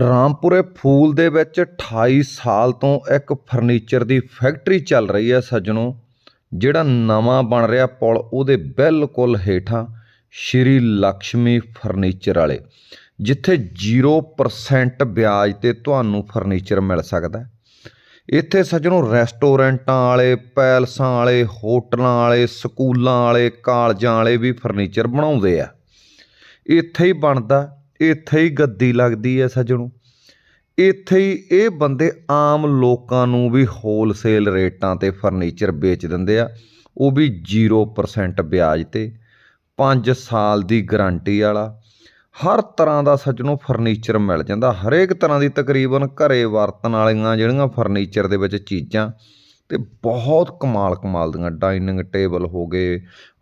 ਰਾਮਪੁਰੇ ਫੂਲ ਦੇ ਵਿੱਚ 28 ਸਾਲ ਤੋਂ ਇੱਕ ਫਰਨੀਚਰ ਦੀ ਫੈਕਟਰੀ ਚੱਲ ਰਹੀ ਹੈ ਸੱਜਣੋ, ਜਿਹੜਾ ਨਵਾਂ ਬਣ ਰਿਹਾ ਪੁਲ ਉਹਦੇ ਬਿਲਕੁਲ ਹੇਠਾਂ ਸ਼੍ਰੀ ਲక్ష్ਮੀ ਫਰਨੀਚਰ ਵਾਲੇ, ਜਿੱਥੇ 0% ਵਿਆਜ ਤੇ ਤੁਹਾਨੂੰ ਫਰਨੀਚਰ ਮਿਲ ਸਕਦਾ ਇੱਥੇ ਸੱਜਣੋ ਰੈਸਟੋਰੈਂਟਾਂ ਵਾਲੇ, ਪੈਲਸਾਂ ਵਾਲੇ, ਹੋਟਲਾਂ ਵਾਲੇ, ਸਕੂਲਾਂ ਵਾਲੇ, ਕਾਲਜਾਂ ਵਾਲੇ ਵੀ ਫਰਨੀਚਰ ਬਣਾਉਂਦੇ ਆ। ਇੱਥੇ ਹੀ ਬਣਦਾ ਇੱਥੇ ਹੀ ਗੱਦੀ ਲੱਗਦੀ ਹੈ ਸੱਜਣੋ। ਇੱਥੇ ਹੀ ਇਹ ਬੰਦੇ ਆਮ ਲੋਕਾਂ ਨੂੰ ਵੀ ਹੋਲਸੇਲ ਰੇਟਾਂ ਤੇ ਫਰਨੀਚਰ ਵੇਚ ਦਿੰਦੇ ਆ। ਉਹ ਵੀ 0% ਵਿਆਜ ਤੇ 5 ਸਾਲ ਦੀ ਗਾਰੰਟੀ ਵਾਲਾ। ਹਰ ਤਰ੍ਹਾਂ ਦਾ ਸੱਜਣੋ ਫਰਨੀਚਰ ਮਿਲ ਜਾਂਦਾ। ਹਰੇਕ ਤਰ੍ਹਾਂ ਦੀ ਤਕਰੀਬਨ ਘਰੇ ਵਰਤਣ ਵਾਲੀਆਂ ਜਿਹੜੀਆਂ ਫਰਨੀਚਰ ਦੇ ਵਿੱਚ ਚੀਜ਼ਾਂ, ਤੇ ਬਹੁਤ ਕਮਾਲ ਕਮਾਲ ਦੀਆਂ ਡਾਈਨਿੰਗ ਟੇਬਲ ਹੋ ਗਏ,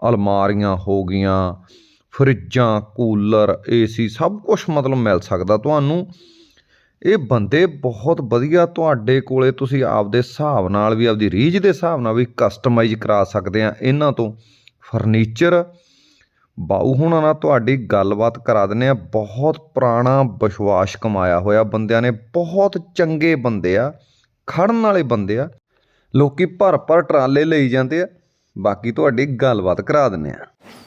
ਅਲਮਾਰੀਆਂ ਹੋ ਗਈਆਂ ਫਰਿੱਜਾਂ, ਕੂਲਰ, ਏਸੀ ਸਭ ਕੁਝ ਮਤਲਬ ਮਿਲ ਸਕਦਾ ਤੁਹਾਨੂੰ। ਇਹ ਬੰਦੇ ਬਹੁਤ ਵਧੀਆ ਤੁਹਾਡੇ ਕੋਲੇ ਤੁਸੀਂ ਆਪਦੇ ਹਿਸਾਬ ਨਾਲ ਵੀ, ਆਪਦੀ ਰੀਝ ਦੇ ਹਿਸਾਬ ਨਾਲ ਵੀ ਕਸਟਮਾਈਜ਼ ਕਰਾ ਸਕਦੇ ਆ ਇਹਨਾਂ ਤੋਂ। ਫਰਨੀਚਰ, ਬਾਊ ਹੁਣਾਂ ਨਾਲ ਤੁਹਾਡੀ ਗੱਲਬਾਤ ਕਰਾ ਦਿੰਦੇ ਆ। ਬਹੁਤ ਪੁਰਾਣਾ ਵਿਸ਼ਵਾਸ ਕਮਾਇਆ ਹੋਇਆ ਬੰਦਿਆਂ ਨੇ, ਬਹੁਤ ਚੰਗੇ ਬੰਦੇ ਆ, ਖੜਨ ਵਾਲੇ ਬੰਦੇ ਆ। ਲੋਕੀ ਭਰ ਭਰ ਟਰਾਲੇ ਲਈ ਜਾਂਦੇ ਆ। ਬਾਕੀ ਤੁਹਾਡੀ ਗੱਲਬਾਤ ਕਰਾ ਦਿੰਦੇ ਆ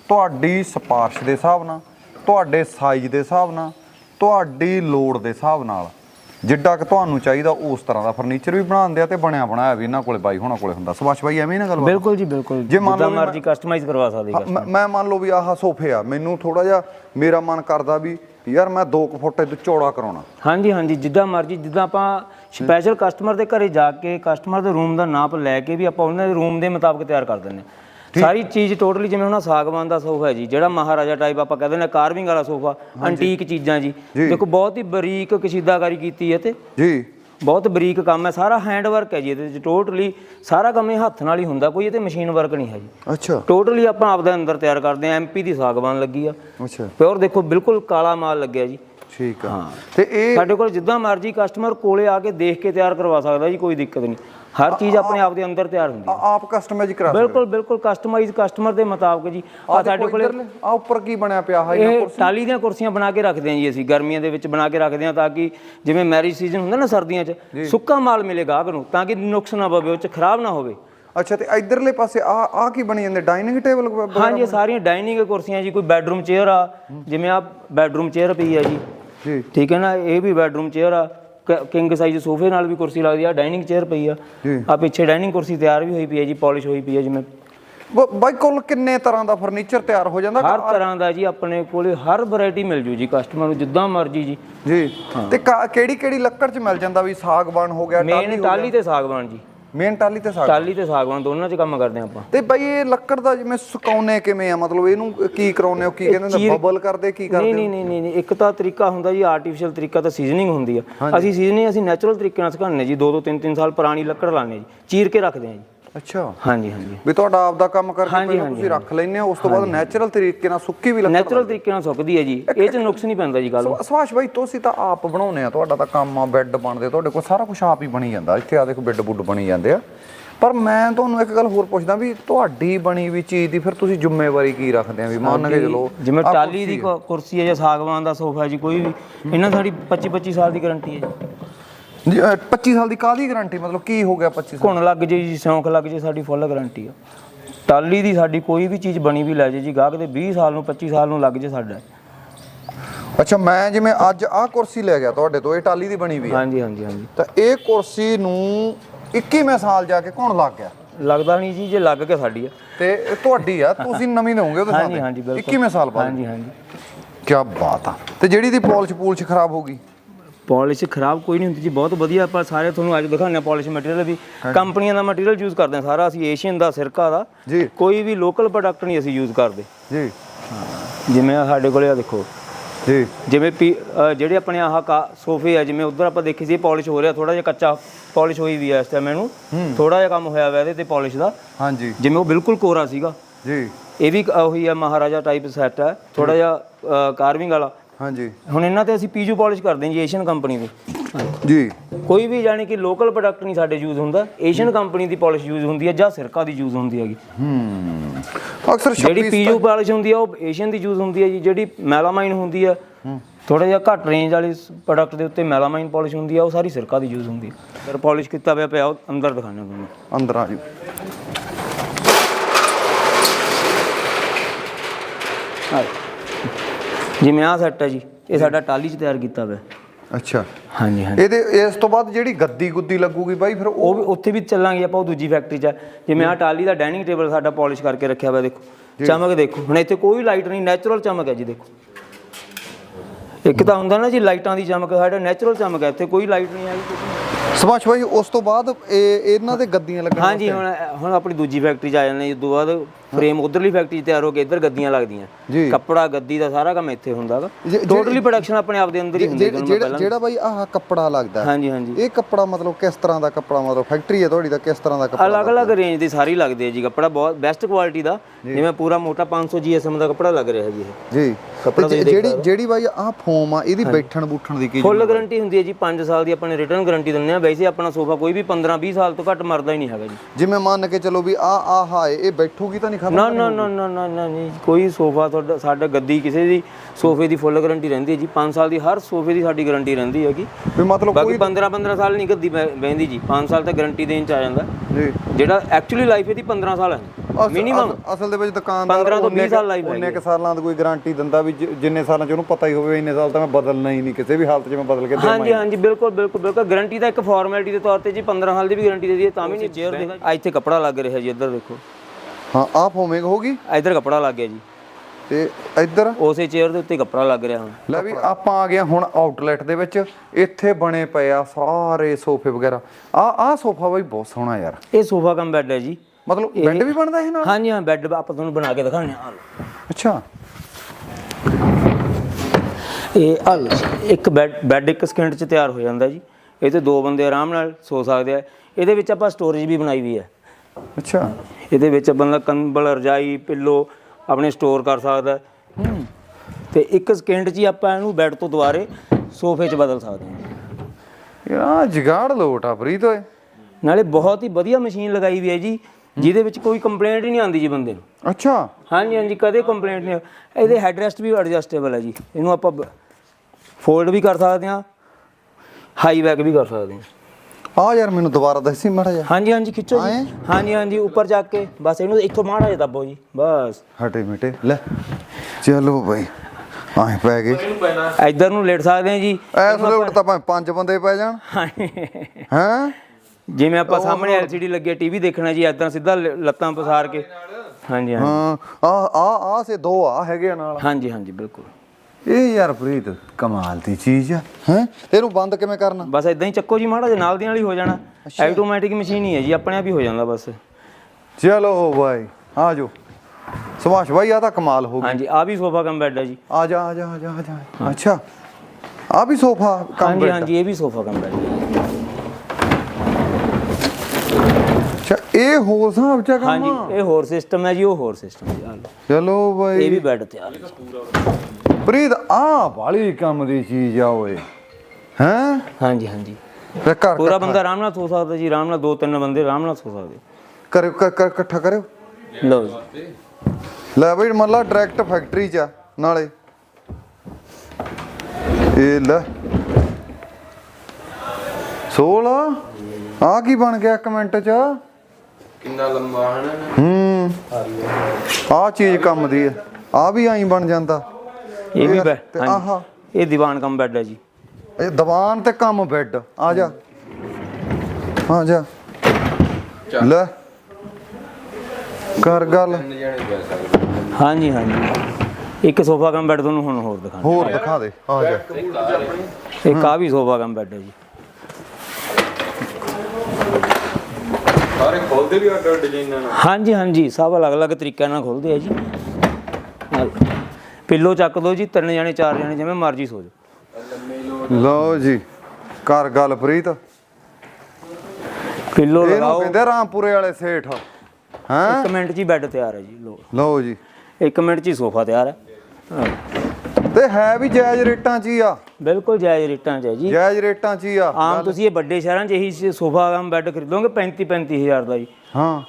ਤੁਹਾਡੀ ਸਿਫਾਰਿਸ਼ ਦੇ ਹਿਸਾਬ ਨਾਲ ਤੁਹਾਡੇ ਸਾਈਜ਼ ਦੇ ਹਿਸਾਬ ਨਾਲ ਤੁਹਾਡੀ ਲੋੜ ਦੇ ਹਿਸਾਬ ਨਾਲ ਜਿੱਡਾ ਕਿ ਤੁਹਾਨੂੰ ਚਾਹੀਦਾ ਉਸ ਤਰ੍ਹਾਂ ਦਾ ਫਰਨੀਚਰ ਵੀ ਬਣਾਉਂਦੇ ਆ ਤੇ ਬਣਿਆ ਬਣਾਇਆ ਵੀ ਇਹਨਾਂ ਕੋਲੇ ਬਾਈ ਹੁਣਾਂ ਕੋਲੇ ਹੁੰਦਾ। ਸੁਭਾਸ਼ ਬਾਈ ਐਵੇਂ ਨਾ ਗੱਲ ਬਿਲਕੁਲ ਜੀ ਬਿਲਕੁਲ। ਜੇ ਮੰਨ ਜਿੱਦਾਂ ਲਓ ਮਰਜ਼ੀ ਕਸਟਮਾਈਜ਼ ਕਰਵਾ ਸਕਦੇ ਹਾਂ, ਮੈਂ- ਮੈਂ ਮੰਨ ਲਓ ਵੀ ਆਹ ਸੋਫੇ ਆ ਮੈਨੂੰ ਥੋੜਾ ਜਿਹਾ ਮੇਰਾ ਮਨ ਕਰਦਾ ਵੀ ਯਾਰ ਮੈਂ 2 ਫੁੱਟ ਇਹ ਤੋਂ ਚੌੜਾ ਕਰਾਉਣਾ। ਹਾਂਜੀ ਹਾਂਜੀ ਜਿੱਦਾਂ ਮਰਜ਼ੀ ਜਿੱਦਾਂ ਆਪਾਂ ਸਪੈਸ਼ਲ ਕਸਟਮਰ ਦੇ ਘਰੇ ਜਾ ਕੇ ਕਸਟਮਰ ਦੇ ਰੂਮ ਦਾ ਨਾਪ ਲੈ ਕੇ ਵੀ ਆਪਾਂ ਉਹਨਾਂ ਦੇ ਰੂਮ ਦੇ ਮੁਤਾਬਕ ਤਿਆਰ ਕਰ ਦਿੰਦੇ ਹਾਂ। ਸਾਰੀ ਚੀਜ਼ ਟੋਟਲੀ ਜਿਵੇਂ ਆਹ ਸਾਗਵਾਨ ਦਾ ਸੋਫਾ ਹੈ ਜੀ ਜਿਹੜਾ ਮਹਾਰਾਜਾ ਟਾਈਪ ਆਪਾਂ ਕਹਿੰਦੇ ਨੇ ਕਾਰਵਿੰਗ ਵਾਲਾ ਸੋਫਾ ਐਂਟੀਕ ਚੀਜ਼ਾਂ ਜੀ। ਦੇਖੋ ਬਹੁਤ ਹੀ ਬਰੀਕ ਕਸ਼ੀਦਾਕਾਰੀ ਕੀਤੀ ਹੈ ਤੇ ਜੀ। ਬਹੁਤ ਬਰੀਕ ਕੰਮ ਹੈ। ਸਾਰਾ ਹੈਂਡ ਵਰਕ ਹੈ ਜੀ ਇਹਦੇ ਵਿੱਚ ਟੋਟਲੀ ਸਾਰਾ ਕੰਮ ਇਹ ਹੱਥ ਨਾਲ ਹੀ ਹੁੰਦਾ ਕੋਈ ਇਹ ਤੇ ਮਸ਼ੀਨ ਵਰਕ ਨਹੀਂ ਹੈ ਜੀ। ਅੱਛਾ। ਟੋਟਲੀ ਆਪਾਂ ਆਪਦੇ ਅੰਦਰ ਤਿਆਰ ਕਰਦੇ ਹਾਂ ਐਮਪੀ ਦੀ ਸਾਗਵਾਨ ਲੱਗੀ ਆ। ਅੱਛਾ। ਪਿਓਰ ਦੇਖੋ ਬਿਲਕੁਲ ਕਾਲਾ ਮਾਲ ਲੱਗਿਆ ਜੀ। ਠੀਕ ਆ। ਤੇ ਇਹ ਸਾਡੇ ਕੋਲ ਜਿੱਦਾਂ ਮਰਜ਼ੀ ਕਸਟਮਰ ਕੋਲੇ ਆ ਕੇ ਦੇਖ ਕੇ ਤਿਆਰ ਕਰਵਾ ਸਕਦਾ ਜੀ ਕੋਈ ਦਿੱਕਤ ਨਹੀਂ। ਹਰ ਚੀਜ਼ ਆਪਣੇ ਆਪ ਦੇ ਅੰਦਰ ਤਿਆਰ ਹੁੰਦੀ ਹੈ। ਆਪ ਕਸਟਮਾਈਜ਼ ਕਰਾ ਸਕਦੇ। ਬਿਲਕੁਲ ਬਿਲਕੁਲ ਕਸਟਮਾਈਜ਼ ਕਸਟਮਰ ਦੇ ਮੁਤਾਬਕ ਜੀ। ਆ ਸਾਡੇ ਕੋਲੇ ਆ ਉੱਪਰ ਕੀ ਬਣਿਆ ਪਿਆ ਹੈ ਇਹ ਟਾਲੀ ਦੀਆਂ ਕੁਰਸੀਆਂ ਬਣਾ ਕੇ ਰੱਖਦੇ ਹਾਂ ਜੀ ਅਸੀਂ ਗਰਮੀਆਂ ਦੇ ਵਿੱਚ ਬਣਾ ਕੇ ਰੱਖਦੇ ਹਾਂ ਤਾਂ ਕਿ ਜਿਵੇਂ ਮੈਰਿਜ ਸੀਜ਼ਨ ਹੁੰਦਾ ਨਾ ਸਰਦੀਆਂ 'ਚ ਸੁੱਕਾ ਮਾਲ ਮਿਲੇ ਗਾਹਕ ਨੂੰ ਤਾਂ ਕਿ ਨੁਕਸ ਨਾ ਪਵੇ ਉਹ 'ਚ ਖਰਾਬ ਨਾ ਹੋਵੇ। ਅੱਛਾ ਤੇ ਇਧਰਲੇ ਪਾਸੇ ਆ ਆ ਕੀ ਬਣੀ ਜਾਂਦੇ ਡਾਈਨਿੰਗ ਟੇਬਲ ਹਾਂਜੀ ਸਾਰੀਆਂ ਡਾਈਨਿੰਗ ਕੁਰਸੀਆਂ ਜੀ ਕੋਈ ਬੈੱਡਰੂਮ ਚੇਅਰ ਆ ਜਿਵੇਂ ਆ ਬੈੱਡਰੂਮ ਚੇਅਰ ਪਈ ਆ ਜੀ। ਜੀ। ਠੀਕ ਹੈ ਨਾ ਇਹ ਵੀ ਬੈੱਡਰੂਮ ਚੇਅਰ ਆ। ਕਿੰਗ ਸਾਈਜ਼ ਸੋਫੇ ਨਾਲ ਵੀ ਕੁਰਸੀ ਲੱਗਦੀ ਆ ਡਾਈਨਿੰਗ ਚੇਅਰ ਪਈ ਆ। ਆ ਪਿੱਛੇ ਡਾਈਨਿੰਗ ਕੁਰਸੀ ਤਿਆਰ ਵੀ ਹੋਈ ਪਈ ਹੈ ਜੀ ਪਾਲਿਸ਼ ਹੋਈ ਪਈ ਹੈ ਜਿਵੇਂ। ਬਾਈ ਕੁੱਲ ਕਿੰਨੇ ਤਰ੍ਹਾਂ ਦਾ ਫਰਨੀਚਰ ਤਿਆਰ ਹੋ ਜਾਂਦਾ? ਹਰ ਤਰ੍ਹਾਂ ਦਾ ਜੀ ਆਪਣੇ ਕੋਲੇ ਹਰ ਵੈਰਾਈਟੀ ਮਿਲ ਜੂ ਜੀ ਕਸਟਮਰ ਨੂੰ ਜਿੱਦਾਂ ਮਰਜ਼ੀ ਜੀ। ਜੀ। ਤੇ ਕਿਹੜੀ ਕਿਹੜੀ ਲੱਕੜ ਚ ਮਿਲ ਜਾਂਦਾ ਵੀ ਸਾਗਵਾਨ ਹੋ ਗਿਆ ਮੇਨ ਟਾਲੀ ਤੇ ਸਾਗਵਾਨ ਜੀ। ਮੇਨ ਟਾਲੀ ਤੇ ਸਾਗ। ਟਾਲੀ ਤੇ ਸਾਗਵਾਨ ਦੋਨਾਂ 'ਚ ਕੰਮ ਕਰਦੇ ਆਪਾਂ। ਤੇ ਬਾਈ ਇਹ ਲੱਕੜ ਦਾ ਜਿਵੇਂ ਸੁਕਾਉਨੇ ਕਿਵੇਂ ਆ? ਮਤਲਬ ਇਹਨੂੰ ਕੀ ਕਰਾਉਨੇ ਹੋ? ਕੀ ਕਹਿੰਦੇ ਨੇ ਬਬਲ ਕਰਦੇ ਕੀ ਕਰਦੇ ਨਹੀਂ ਨਹੀਂ ਨਹੀਂ ਨਹੀਂ ਇੱਕ ਤਾਂ ਤਰੀਕਾ ਹੁੰਦਾ ਜੀ ਆਰਟੀਫੀਸ਼ੀਅਲ ਤਰੀਕਾ ਤਾਂ ਸੀਜ਼ਨਿੰਗ ਹੁੰਦੀ ਆ। ਅਸੀਂ ਸੀਜ਼ਨਿੰਗ ਅਸੀਂ ਨੈਚੁਰਲ ਤਰੀਕੇ ਨਾਲ ਸੁਕਾਉਂਦੇ ਜੀ 2 2 3 3 ਸਾਲ ਪੁਰਾਣੀ ਲੱਕੜ ਲਾਉਂਦੇ ਜੀ ਚੀਰ ਕੇ ਰੱਖਦੇ ਆ ਜੀ। ਅੱਛਾ। ਹਾਂਜੀ ਹਾਂਜੀ। ਵੀ ਤੁਹਾਡਾ ਆਪਦਾ ਕੰਮ ਕਰਕੇ ਪਹਿਲਾਂ ਤੁਸੀਂ ਰੱਖ ਲੈਂਦੇ ਹੋ ਉਸ ਤੋਂ ਬਾਅਦ ਨੈਚੁਰਲ ਤਰੀਕੇ ਨਾਲ ਸੁੱਕੀ ਵੀ ਲੱਕੜ ਨੈਚੁਰਲ ਤਰੀਕੇ ਨਾਲ ਸੁੱਕਦੀ ਹੈ ਜੀ। ਇਹ 'ਚ ਨੁਕਸ ਨਹੀਂ ਪੈਂਦਾ ਜੀ ਗੱਲ ਨੂੰ। ਸਵਾਸ਼ ਬਾਈ ਤੁਸੀਂ ਤਾਂ ਆਪ ਬਣਾਉਨੇ ਆ ਤੁਹਾਡਾ ਤਾਂ ਕੰਮ ਆ ਬੈੱਡ ਬਣਦੇ ਤੁਹਾਡੇ ਕੋਲ ਸਾਰਾ ਕੁਝ ਆਪ ਹੀ ਬਣੀ ਜਾਂਦਾ। ਇੱਥੇ ਆ ਦੇਖੋ ਬੈੱਡ ਬੁੱਡ ਬਣੀ ਜਾਂਦੇ ਆ। ਪਰ ਮੈਂ ਤੁਹਾਨੂੰ ਇੱਕ ਗੱਲ ਹੋਰ ਪੁੱਛਦਾ ਵੀ ਤੁਹਾਡੀ ਬਣੀ ਵੀ ਚੀਜ਼ ਦੀ ਫਿਰ ਤੁਸੀਂ ਜ਼ਿੰਮੇਵਾਰੀ ਕੀ ਰੱਖਦੇ ਆ ਵੀ ਮੰਨ ਕੇ ਚਲੋ ਜਿਵੇਂ ਟਾਲੀ ਦੀ ਕੁਰਸੀ ਹੈ। ਜਾਂ ਸਾਗਵਾਨ ਦਾ ਸੋਫਾ ਹੈ ਜੀ ਕੋਈ ਵੀ ਇਹਨਾਂ ਸਾਡੀ 25 25 ਸਾਲ ਦੀ ਗਾਰੰਟੀ ਹੈ ਜੀ। ਜੀ, ਅਹ 25 ਸਾਲ ਦੀ ਕਾਦੀ ਗਾਰੰਟੀ ਮਤਲਬ ਕੀ ਹੋ ਗਿਆ 25 ਸਾਲ? ਘੁਣ ਲੱਗ ਜੇ ਜੀ ਸਿਉਂਖ ਲੱਗ ਜੇ ਸਾਡੀ ਫੁੱਲ ਗਾਰੰਟੀ ਆ। ਟਾਲੀ ਦੀ ਸਾਡੀ ਕੋਈ ਵੀ ਚੀਜ਼ ਬਣੀ ਵੀ ਲੈ ਜੇ ਜੀ ਗਾਹਕ ਦੇ 20 ਸਾਲ ਨੂੰ 25 ਸਾਲ ਨੂੰ ਲੱਗ ਜੇ ਸਾਡਾ। ਅੱਛਾ ਮੈਂ ਜਿਵੇਂ ਅੱਜ ਆਹ ਕੁਰਸੀ ਲੈ ਗਿਆ ਤੁਹਾਡੇ ਤੋਂ ਇਹ ਟਾਲੀ ਦੀ ਬਣੀ ਵੀ ਆ। ਹਾਂਜੀ ਹਾਂਜੀ ਹਾਂਜੀ। ਤਾਂ ਇਹ ਕੁਰਸੀ ਨੂੰ 21ਵੇਂ ਸਾਲ ਜਾ ਕੇ ਕੌਣ ਲੱਗ ਗਿਆ? ਲੱਗਦਾ ਨਹੀਂ ਜੀ ਜੇ ਲੱਗ ਕੇ ਸਾਡੀ ਆ। ਤੇ ਇਹ ਤੁਹਾਡੀ ਆ ਤੁਸੀਂ ਨਵੀਂ ਦੇਵੋਗੇ ਉਹਦੇ ਹਾਂਜੀ ਹਾਂਜੀ ਬਿਲਕੁਲ। 21ਵੇਂ ਸਾਲ ਬਾਅਦ ਹਾਂਜੀ ਹਾਂਜੀ। ਕੀ ਬਾਤ ਆ। ਤੇ ਜਿਹੜੀ ਦੀ ਪਾਲਿਸ਼ ਪੂਲਸ਼ ਖਰਾਬ ਹੋ ਗਈ? ਪਾਲਿਸ਼ ਖਰਾਬ ਕੋਈ ਨਹੀਂ ਹੁੰਦੀ ਜੀ ਬਹੁਤ ਵਧੀਆ ਆਪਾਂ ਸਾਰੇ ਤੁਹਾਨੂੰ ਅੱਜ ਦਿਖਾਉਂਦੇ ਆ ਪਾਲਿਸ਼ ਮਟੀਰੀਅਲ ਵੀ। ਕੰਪਨੀਆਂ ਦਾ ਮਟੀਰੀਅਲ ਯੂਜ਼ ਕਰਦੇ ਆ ਸਾਰਾ ਅਸੀਂ ਏਸ਼ੀਅਨ ਦਾ ਸਿਰਕਾ ਦਾ। ਜੀ। ਕੋਈ ਵੀ ਲੋਕਲ ਪ੍ਰੋਡਕਟ ਨਹੀਂ ਅਸੀਂ ਯੂਜ਼ ਕਰਦੇ। ਜੀ। ਜਿਵੇਂ ਸਾਡੇ ਕੋਲੇ ਆ ਦੇਖੋ। ਜੀ। ਜਿਵੇਂ ਜਿਹੜੇ ਆਪਣੇ ਆਹ ਸੋਫੇ ਆ ਜਿਵੇਂ ਉਧਰ ਆਪਾਂ ਦੇਖੀ ਸੀ ਪਾਲਿਸ਼ ਹੋ ਰਿਹਾ ਥੋੜਾ ਜਿਹਾ ਕੱਚਾ ਪਾਲਿਸ਼ ਹੋਈ ਵੀ ਆ ਇਸ ਟਾਈਮ ਇਹਨੂੰ। ਥੋੜਾ ਜਿਹਾ ਕੰਮ ਹੋਇਆ ਇਹਦੇ ਤੇ ਪਾਲਿਸ਼ ਦਾ। ਹਾਂਜੀ। ਜਿਵੇਂ ਉਹ ਬਿਲਕੁਲ ਕੋਰਾ ਸੀਗਾ। ਜੀ। ਇਹ ਵੀ ਉਹੀ ਆ ਮਹਾਰਾਜਾ ਟਾਈਪ ਸੈੱਟ ਹੈ ਥੋੜਾ ਜਿਹਾ ਕਾਰਵਿੰਗ ਵਾਲਾ। ਹਾਂਜੀ। ਹੁਣ ਇਹਨਾਂ ਤੇ ਅਸੀਂ ਪੀਜੂ ਪਾਲਿਸ਼ ਕਰਦੇ ਹਾਂ ਜੀ ਏਸ਼ੀਅਨ ਕੰਪਨੀ ਦੀ। ਜੀ। ਕੋਈ ਵੀ ਜਾਣੀ ਕਿ ਲੋਕਲ ਪ੍ਰੋਡਕਟ ਨਹੀਂ ਸਾਡੇ ਯੂਜ਼ ਹੁੰਦਾ ਏਸ਼ੀਅਨ ਕੰਪਨੀ ਦੀ ਪਾਲਿਸ਼ ਯੂਜ਼ ਹੁੰਦੀ ਹੈ ਜਾਂ ਸਿਰਕਾ ਦੀ ਯੂਜ਼ ਹੁੰਦੀ ਹੈਗੀ। ਹੂੰ। ਅਕਸਰ ਜਿਹੜੀ 26 ਪੀਯੂ ਪਾਲਿਸ਼ ਹੁੰਦੀ ਆ ਉਹ ਏਸ਼ੀਅਨ ਦੀ ਯੂਜ਼ ਹੁੰਦੀ ਹੈ ਜੀ ਜਿਹੜੀ ਮੈਲਾਮਾਈਨ ਹੁੰਦੀ ਆ ਥੋੜਾ ਜਿਹਾ ਘੱਟ ਰੇਂਜ ਵਾਲੇ ਪ੍ਰੋਡਕਟ ਦੇ ਉੱਤੇ ਮੈਲਾਮਾਈਨ ਪਾਲਿਸ਼ ਹੁੰਦੀ ਆ ਉਹ ਸਾਰੀ ਸਿਰਕਾ ਦੀ ਯੂਜ਼ ਹੁੰਦੀ ਹੈ। ਫਿਰ ਪਾਲਿਸ਼ ਕੀਤਾ ਹੋਇਆ ਪਿਆ ਉਹ ਅੰਦਰ ਦਿਖਾਣਾ ਤੁਹਾਨੂੰ। ਅੰਦਰ ਆ ਜੀ ਆਹ। ਜਿਵੇਂ ਆਹ ਸੈੱਟ ਹੈ ਜੀ ਇਹ ਸਾਡਾ ਟਾਲੀ 'ਚ ਤਿਆਰ ਕੀਤਾ ਹੋਇਆ। ਅੱਛਾ। ਹਾਂਜੀ ਹਾਂਜੀ। ਇਹਦੇ ਇਸ ਤੋਂ ਬਾਅਦ ਜਿਹੜੀ ਗੱਦੀ ਗੁੱਦੀ ਲੱਗੂਗੀ ਬਾਈ ਫਿਰ ਉਹ ਉਹ ਵੀ ਉੱਥੇ ਵੀ ਚੱਲਾਂਗੇ ਆਪਾਂ ਉਹ ਦੂਜੀ ਫੈਕਟਰੀ 'ਚ। ਜਿਵੇਂ ਆਹ ਟਾਲੀ ਦਾ ਡਾਈਨਿੰਗ ਟੇਬਲ ਸਾਡਾ ਪਾਲਿਸ਼ ਕਰਕੇ ਰੱਖਿਆ ਹੋਇਆ ਦੇਖੋ। ਚਮਕ ਦੇਖੋ। ਹੁਣ ਇੱਥੇ ਕੋਈ ਲਾਈਟ ਨਹੀਂ ਨੈਚੁਰਲ ਚਮਕ ਹੈ ਜੀ ਦੇਖੋ। ਇੱਕ ਤਾਂ ਹੁੰਦਾ ਨਾ ਜੀ ਲਾਈਟਾਂ ਦੀ ਚਮਕ ਸਾਡਾ ਨੈਚੁਰਲ ਚਮਕ ਹੈ। ਇੱਥੇ ਕੋਈ ਲਾਈਟ ਨਹੀਂ ਆਈ। ਸੁਭਾਸ਼ ਬਾਈ ਉਸ ਤੋਂ ਬਾਅਦ ਇਹ ਇਹਨਾਂ ਦੇ ਗੱਦੀਆਂ ਲੱਗਣ ਹਾਂਜੀ ਹੁਣ ਹੁਣ ਆਪਣੀ ਦੂਜੀ ਫੈਕਟਰੀ 'ਚ ਆ ਜਾਂਦੇ ਜੀ ਉਦੋਂ ਬਾਅਦ ਫਰੇਮ ਉਧਰਲੀ ਫੈਕਟਰੀ ਤਿਆਰ ਹੋ ਕੇ ਇੱਧਰ ਗੱਦੀਆਂ ਲੱਗਦੀਆਂ। ਕੱਪੜਾ ਗੱਦੀ ਦਾ ਸਾਰਾ ਕੰਮ ਇੱਥੇ ਹੁੰਦਾ ਵਾ ਟੋਟਲੀ ਪ੍ਰੋਡਕਸ਼ਨ ਆਪਣੇ ਆਪ ਦੇ ਅੰਦਰ ਹੀ ਹੁੰਦੀ ਹੈ ਜਿਹੜਾ ਜਿਹੜਾ- ਬਾਈ ਆਹ ਕੱਪੜਾ ਲੱਗਦਾ ਹਾਂਜੀ ਹਾਂਜੀ। ਇਹ ਕੱਪੜਾ ਮਤਲਬ ਕਿਸ ਤਰ੍ਹਾਂ ਦਾ ਕੱਪੜਾ ਮਤਲਬ ਫੈਕਟਰੀ ਹੈ ਤੁਹਾਡੀ ਦਾ ਕਿਸ ਤਰ੍ਹਾਂ ਦਾ ਕੱਪੜਾ ਅਲੱਗ-ਅਲੱਗ ਰੇਂਜ ਦੀ ਸਾਰੀ ਲੱਗਦੀ ਹੈ ਜੀ। ਕੱਪੜਾ ਬਹੁਤ ਬੈਸਟ ਕੁਆਲਿਟੀ ਦਾ। ਜਿਵੇਂ ਪੂਰਾ ਮੋਟਾ 500 GSM ਦਾ ਕੱਪੜਾ ਲੱਗ ਰਿਹਾ ਜੀ ਇਹ। ਜੀ। ਕੱਪੜਾ ਜਿਹੜੀ ਜਿਹੜੀ ਬਾਈ ਆਹ ਫੋਮ ਆ ਇਹਦੀ ਬੈਠਣ ਬੂਠਣ ਦੀ ਕੀ ਫੁੱਲ ਗਾਰੰਟੀ ਹੁੰਦੀ ਹੈ ਜੀ 5 ਸਾਲ ਦੀ ਆਪਾਂ ਨੇ ਰਿਟਰਨ ਗਾਰੰਟੀ ਦਿੰਦੇ ਆ ਵੈਸੇ ਆਪਣਾ ਸੋਫਾ ਕੋਈ ਵੀ 15-20 ਸਾਲ ਤੋਂ ਘੱਟ ਮਰਦਾ ਹੀ ਨਹੀਂ ਹੈਗਾ ਜੀ। ਜਿਵੇਂ ਮੰਨ ਕੇ ਚਲੋ ਵੀ ਆ ਆ ਹਾਏ ਇਹ ਬੈਠੂਗੀ ਤਾਂ ਨਹੀਂ ਖਤਮ ਨਾ ਨਾ ਨਾ ਨਾ ਨਾ ਨਾ ਨਹੀਂ। ਕੋਈ ਸੋਫਾ ਤੁਹਾਡਾ ਸਾਡਾ ਗੱਦੀ ਕਿਸੇ ਦੀ ਸੋਫੇ ਦੀ ਫੁੱਲ ਗਾਰੰਟੀ ਰਹਿੰਦੀ ਹੈ ਜੀ। 5 ਸਾਲ ਦੀ ਹਰ ਸੋਫੇ ਦੀ ਸਾਡੀ ਗਾਰੰਟੀ ਰਹਿੰਦੀ ਹੈਗੀ। ਵੀ ਮਤਲਬ ਬਾਕੀ 15-15 ਸਾਲ ਨਹੀਂ ਗੱਦੀ ਬਹਿੰਦੀ ਜੀ। 5 ਸਾਲ ਤੱਕ ਗਾਰੰਟੀ ਦੇਣ ਚ ਆ ਜਾਂਦਾ। ਜੀ। ਜਿਹੜਾ ਐਕਚੁਅਲੀ ਲਾਈਫ ਇਹਦੀ 15 ਸਾਲ ਹੈ। ਮਿਨੀਮਮ ਅਸ- ਅਸਲ ਦੇ ਵਿੱਚ ਦੁਕਾਨਦਾਰ 15 ਤੋਂ 20 ਉਨੇ ਕੁ- ਸਾਲ life ਉਨੇ ਕੁ ਸਾਲਾਂ ਦੀ ਕੋਈ ਗਾਰੰਟੀ ਦਿੰਦਾ ਵੀ ਜਿ- ਜਿੰਨੇ ਸਾਲਾਂ ਚ ਉਹਨੂੰ ਪਤਾ ਹੀ ਹੋਵੇ ਇੰਨੇ ਸਾਲ ਤਾਂ ਮੈਂ ਬਦਲਣਾ ਹੀ ਨਹੀਂ ਕਿਸੇ ਵੀ ਹਾਲਤ 'ਚ ਮੈਂ ਬਦਲ ਕੇ ਦੇਵਾਂ ਹਾਂਜੀ ਹਾਂਜੀ ਬਿਲਕੁਲ ਬਿਲਕੁਲ ਬਿਲਕੁਲ। ਗਾਰੰਟੀ ਦਾ ਇੱਕ ਫਾਰਮੈਲਿਟੀ ਦੇ ਤੌਰ ਤੇ ਜੀ 15 ਸਾਲ ਦੀ ਵੀ ਗਾਰੰਟੀ ਦੇ ਦਈਏ ਤਾਂ ਵੀ ਨਹੀਂ ਚੇਅਰ ਇੱਥੇ ਕੱਪੜਾ ਲੱਗ ਰਿਹਾ ਜੀ ਇੱਧਰ ਦੇਖੋ। ਹਾਂ ਆ ਫੋਮਿੰਗ ਹੋਗੀ ਇੱਧਰ ਕੱਪੜਾ ਲੱਗ ਗਿਆ ਜੀ। ਤੇ ਇੱਧਰ? ਉਸੇ ਚੇਅਰ ਦੇ ਉੱਤੇ ਕੱਪੜਾ ਲੱਗ ਰਿਹਾ। ਹੁਣ ਲੈ ਵੀ ਆਪਾਂ ਆ ਗਏ ਹੁਣ ਆਊਟਲੈਟ ਦੇ ਵਿੱਚ। ਇੱਥੇ ਬਣੇ ਪਏ ਆ ਸਾਰੇ ਸੋਫੇ ਵਗੈਰਾ। ਆ ਆ ਸੋਫਾ ਬਾਈ ਬਹੁਤ ਸੋਹਣਾ ਯਾਰ। ਇਹ ਸੋਫਾ ਕਮ ਬੈੱਡ ਹੈ ਜੀ। ਮਤਲਬ ਬੈੱਡ ਵੀ ਬਣਦਾ ਇਹ ਨਾਲ? ਹਾਂਜੀ ਹਾਂ ਬੈੱਡ ਆਪਾਂ ਤੁਹਾਨੂੰ ਬਣਾ ਕੇ ਆਹ ਲਓ। ਅੱਛਾ। ਇਹ ਜੀ, ਇੱਕ ਬੈੱਡ ਬੈੱਡ ਇੱਕ ਸਕਿੰਟ 'ਚ ਤਿਆਰ ਹੋ ਜਾਂਦਾ ਜੀ। ਇਹ ਤੇ ਦੋ ਬੰਦੇ ਆਰਾਮ ਨਾਲ ਸੋ ਸਕਦੇ ਆ। ਇਹਦੇ ਵਿੱਚ ਆਪਾਂ ਸਟੋਰੇਜ ਵੀ ਬਣਾਈ ਵੀ ਹੈ। ਅੱਛਾ। ਇਹਦੇ ਵਿੱਚ ਬੰਦਾ ਕੰਬਲ ਰਜਾਈ ਪਿੱਲੋ ਆਪਣੇ ਸਟੋਰ ਕਰ ਸਕਦਾ। ਤੇ ਇੱਕ ਸਕਿੰਟ 'ਚ ਹੀ ਆਪਾਂ ਇਹਨੂੰ ਬੈੱਡ ਤੋਂ ਦੁਬਾਰੇ ਸੋਫੇ 'ਚ ਬਦਲ ਸਕਦੇ ਹਾਂ। ਯਾਰ ਜਗਾੜ ਲੋਟ ਆ ਪ੍ਰੀਤ ਓਏ। ਨਾਲੇ ਬਹੁਤ ਹੀ ਵਧੀਆ ਮਸ਼ੀਨ ਲਗਾਈ ਵੀ ਹੈ ਜੀ ਜਿਹਦੇ ਵਿੱਚ ਕੋਈ ਕੰਪਲੇਂਟ ਹੀ ਨਹੀਂ ਆਉਂਦੀ ਜੀ ਬੰਦੇ ਨੂੰ। ਅੱਛਾ। ਹਾਂਜੀ ਹਾਂਜੀ ਕਦੇ ਕੰਪਲੇਂਟ ਨਹੀਂ ਇਹਦੇ ਹੈਡਰੈਸਟ ਵੀ ਐਡਜਸਟੇਬਲ ਹੈ ਜੀ। ਇਹਨੂੰ ਆਪਾਂ ਫੋਲਡ ਵੀ ਕਰ ਸਕਦੇ ਹਾਂ ਹਾਈ ਬੈਕ ਵੀ ਕਰ ਸਕਦੇ ਹਾਂ। ਆ ਯਾਰ ਮੈਨੂੰ ਦੁਬਾਰਾ ਦੱਸੀ ਮਾੜਾ ਜਿਹਾ। ਹਾਂਜੀ ਹਾਂਜੀ ਖਿੱਚੋ ਆਏਂ? ਜੀ ਹਾਂਜੀ ਹਾਂਜੀ ਉੱਪਰ ਜਾ ਕੇ। ਬਸ ਇਹਨੂੰ ਇੱਥੋਂ ਮਾੜਾ ਜਿਹਾ ਦੱਬੋ ਜੀ। ਬਸ। ਹਟੇ ਮਿਟੇ। ਲੈ ਚਲੋ ਬਾਈ। ਆਏ ਪੈ ਗਏ। ਇੱਧਰ ਨੂੰ ਲੇਟ ਸਕਦੇ ਹਾਂ ਜੀ। ਐਸ ਲੋਟ ਤਾਂ ਭਾਵੇਂ ਪੰਜ ਬੰਦੇ ਪੈ ਜਾਣ। ਹੈਂ? ਜਿਵੇਂ ਆਪਾਂ ਸਾਹਮਣੇ LCD ਲੱਗੀ ਟੀਵੀ ਦੇਖਣਾ ਜੀ ਏਦਾਂ ਸਿੱਧਾ ਲ- ਲੱਤਾਂ ਪਸਾਰ ਕੇ। ਹਾਂਜੀ ਹਾਂਜੀ। ਹਾਂ ਆ ਆ ਆ ਸੇ ਦੋ ਆ ਹੈਗੇ ਆ ਨਾਲ। ਹਾਂਜੀ ਹਾਂਜੀ ਬਿਲਕੁਲ। ਇਹ ਯਾਰ ਪ੍ਰੀਤ ਕਮਾਲ ਦੀ ਚੀਜ਼ ਆ। ਹੈ? ਇਹਨੂੰ ਬੰਦ ਕਿਵੇਂ ਕਰਨਾ? ਬਸ ਇਦਾਂ ਹੀ ਚੱਕੋ ਜੀ ਮਾੜਾ ਜਿਹਾ ਨਾਲ ਦੀ ਨਾਲ ਹੀ ਹੋ ਜਾਣਾ ਆਟੋਮੈਟਿਕ ਮਸ਼ੀਨ ਹੀ ਹੈ ਜੀ ਆਪਣੇ ਆਪ ਹੀ ਹੋ ਜਾਂਦਾ ਬਸ। ਚਲੋ ਬਾਈ ਆ ਜਾਓ। ਸੁਭਾਸ਼ ਬਾਈ ਆ ਤਾਂ ਕਮਾਲ ਹੋ ਗਈ। ਹਾਂਜੀ ਆ ਵੀ ਸੋਫਾ ਕਮ ਬੈੱਡ ਹੈ ਜੀ। ਆ ਜਾ ਆ ਜਾ ਆ ਜਾ ਆ ਜਾ। ਅੱਛਾ ਆ ਵੀ ਸੋਫਾ ਕੰਮ ਹਾਂਜੀ ਬੈਠ ਹਾਂਜੀ ਇਹ ਵੀ ਸੋਫਾ ਕਮ ਬੈੱਡ ਹੈ ਅੱਛਾ ਇਹ ਹੋਰ ਹਿਸਾਬ ਚ ਆ ਕੰਮ? ਹਾਂਜੀ ਇਹ ਹੋਰ ਸਿਸਟਮ ਹੈ ਜੀ ਉਹ ਹੋਰ ਸਿਸਟਮ ਹੈ ਜੀ ਆਹ ਲਓ। ਚਲੋ ਇਹ ਬਾਈ ਵੀ ਬੈੱਡ ਤਿਆਰ ਹੈ ਜੀ। ਪ੍ਰੀਤ ਆ ਬਾਲੀ ਕੰਮ ਦੀ ਚੀਜ਼ ਆ ਓਏ। ਹੈਂ? ਹਾਂਜੀ ਹਾਂਜੀ। ਤੇ ਘਰ ਪੂਰਾ ਬੰਦਾ ਆਰਾਮ ਨਾਲ ਸੋ ਸਕਦਾ ਜੀ ਆਰਾਮ ਨਾਲ ਦੋ ਤਿੰਨ ਬੰਦੇ ਆਰਾਮ ਨਾਲ ਸੋ ਸਕਦੇ। ਕਰਿਓ ਕਰ ਕਰ- ਇਕੱਠਾ ਕਰਿਓ। ਲਓ ਜੀ। ਲੈ ਬਈ ਮੰਨ ਲਾ ਡਾਇਰੈਕਟ ਫੈਕਟਰੀ ਚ ਆ, ਨਾਲੇ। ਇਹ ਲੈ। 16 ਆ ਕੀ ਬਣ ਗਿਆ ਇੱਕ ਮਿੰਟ ਚ? ਕਿੰਨਾ ਲੰਮਾ ਹਨ? ਹੂੰ। ਆ ਚੀਜ਼ ਕੰਮ ਦੀ ਹੈ ਆ ਵੀ ਐਂ ਬਣ ਜਾਂਦਾ। ਇਹ ਵੀ ਬੈੱਡ ਆਹਾ। ਇਹ ਦੀਵਾਨ ਕਮ ਬੈੱਡ ਹੈ ਜੀ। ਇਹ ਦੀਵਾਨ ਤੇ ਕੰਮ ਬੈੱਡ। ਆ ਜਾ। ਆ ਜਾ। ਲੈ। ਕਰ ਗੱਲ। ਹਾਂਜੀ ਹਾਂਜੀ। ਇੱਕ ਸੋਫਾ ਕਮ ਬੈੱਡ ਤੁਹਾਨੂੰ ਹੁਣ ਹੋਰ ਦਿਖਾਣਾ ਹੋਰ ਦਿਖਾ ਦੇ। ਆ ਜਾ। ਇੱਕ ਆ ਵੀ ਸੋਫਾ ਕਮ ਬੈੱਡ ਹੈ ਜੀ। ਸਾਰੇ ਖੋਲਦੇ ਵੀ ਅੱਡ ਅੱਡ ਡਿਜ਼ਾਈਨਾਂ ਨਾਲ? ਹਾਂਜੀ ਹਾਂਜੀ। ਸਭ ਅਲੱਗ-ਅਲੱਗ ਤਰੀਕਿਆਂ ਨਾਲ ਖੁੱਲਦੇ ਆ ਜੀ। ਪਿੱਲੋ ਚੱਕ ਦੋ ਜੀ ਤਿੰਨ ਜਣੇ ਚਾਰ ਜਣੇ ਜਿਵੇਂ ਮਰਜ਼ੀ ਸੋ ਜਾਓ। ਲਓ ਜੀ ਕਰ ਗੱਲ ਪ੍ਰੀਤ। ਪਿੱਲੋ ਲਗਾਓ। ਕਹਿੰਦੇ ਰਾਮਪੁਰੇ ਵਾਲੇ ਸੇਠ। ਹਾਂ? ਇੱਕ ਮਿੰਟ 'ਚ ਹੀ ਬੈੱਡ ਤਿਆਰ ਹੈ ਜੀ ਲੋ ਲਓ ਜੀ। ਇੱਕ ਮਿੰਟ 'ਚ ਹੀ ਸੋਫਾ ਤਿਆਰ ਹੈ। ਤੇ ਹੈ ਵੀ ਜਾਇਜ਼ ਰੇਟਾਂ 'ਚ ਹੀ ਆ। ਬਿਲਕੁਲ ਜਾਇਜ਼ ਰੇਟਾਂ 'ਚ ਹੈ ਜੀ। ਜਾਇਜ਼ ਰੇਟਾਂ 'ਚ ਹੀ ਆ। ਆਮ ਤੁਸੀਂ ਇਹ ਵੱਡੇ ਸ਼ਹਿਰਾਂ 'ਚ ਇਹੀ ਸੋਫਾ ਕਮ ਬੈੱਡ ਖਰੀਦੋਗੇ 35 35000 ਦਾ ਜੀ। ਹਾਂ।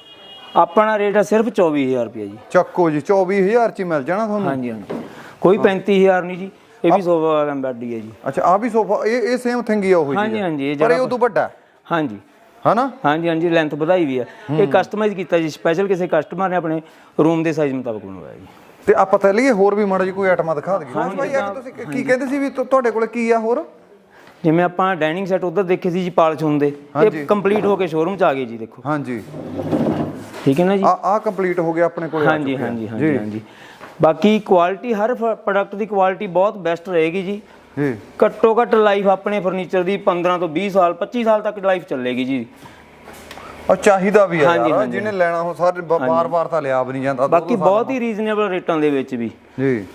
ਆਪਣਾ ਰੇਟ ਹੈ ਸਿਰਫ 24000 ਰੁਪਏ ਜੀ। ਚੱਕੋ ਜੀ 24000 ਚ ਹੀ ਮਿਲ ਜਾਣਾ ਤੁਹਾਨੂੰ। ਹਾਂਜੀ ਹਾਂਜੀ। ਕੋਈ 35000 ਨਹੀਂ ਜੀ ਇਹ ਵੀ ਸੋਫਾ ਐਮਬੈਡੀ ਹੈ ਜੀ। ਅੱਛਾ ਆ ਵੀ ਸੋਫਾ ਇਹ ਇਹ ਸੇਮ ਥਿੰਗ ਹੀ ਆ ਉਹ ਜੀ ਹਾਂਜੀ ਹਾਂਜੀ ਪਰ ਇਹ ਉਦੋਂ ਵੱਡਾ ਹੈ, ਹਾਂਜੀ। ਹਨਾ? ਹਾਂਜੀ ਹਾਂਜੀ ਲੈਂਥ ਵਧਾਈ ਵੀ ਹੈ। ਇਹ ਕਸਟਮਾਈਜ਼ ਕੀਤਾ ਜੀ ਸਪੈਸ਼ਲ ਕਿਸੇ ਕਸਟਮਰ ਨੇ ਆਪਣੇ ਰੂਮ ਦੇ ਸਾਈਜ਼ ਮੁਤਾਬਕ ਬਣਵਾਇਆ ਜੀ। ਤੇ ਆਪਾਂ ਤਾਂ ਲਈਏ ਹੋਰ ਵੀ ਮਾੜਾ ਜੀ ਕੋਈ ਆਈਟਮਾਂ ਦਿਖਾ ਦਈਏ। ਹਾਂ ਭਾਈ ਇੱਕ ਤੁਸੀਂ ਕੀ ਕਹਿੰਦੇ ਸੀ ਵੀ ਤੁਹਾਡੇ ਕੋਲ ਕੀ ਆ ਹੋਰ? ਜਿਵੇਂ ਆਪਾਂ ਡਾਈਨਿੰਗ ਸੈੱਟ ਉਧਰ ਦੇਖੇ ਸੀ ਜੀ ਪਾਲਚ ਹੁੰਦੇ। ਇਹ ਕੰਪਲੀਟ ਹੋ ਕੇ ਸ਼ੋਰੂਮ ਚ ਆ ਗਏ ਜੀ ਦੇਖੋ। ਹਾਂਜੀ। ਠੀਕ ਹੈ ਨਾ ਜੀ? ਆ ਆ ਕੰਪਲੀਟ ਹੋ ਗਿਆ ਆਪਣੇ ਕੋਲ ਹਾਂਜੀ ਹਾਂਜੀ ਹਾਂਜੀ ਹਾਂਜੀ। ਬਾਕੀ ਕੁਆਲਿਟੀ ਹਰ ਪ੍ਰੋਡਕਟ ਦੀ ਕੁਆਲਿਟੀ ਬਹੁਤ ਬੈਸਟ ਰਹੇਗੀ ਜੀ। ਜੀ। ਘੱਟੋ ਘੱਟ ਲਾਈਫ ਆਪਣੇ ਫਰਨੀਚਰ ਦੀ 15 ਤੋਂ 20 ਸਾਲ 25 ਸਾਲ ਤੱਕ ਲਾਈਫ ਚੱਲੇਗੀ ਜੀ। ਆ ਚਾਹੀਦਾ ਵੀ ਯਾਰ। ਹਾਂਜੀ। ਜਿਹਨੇ ਲੈਣਾ ਹੋ ਸਾਰੇ ਬਾਰ-ਬਾਰ ਤਾਂ ਲਿਆ ਵੀ ਨਹੀਂ ਜਾਂਦਾ। ਬਾਕੀ ਬਹੁਤ ਹੀ ਰੀਜ਼ਨੇਬਲ ਰੇਟਾਂ ਦੇ ਵਿੱਚ ਵੀ। ਜੀ।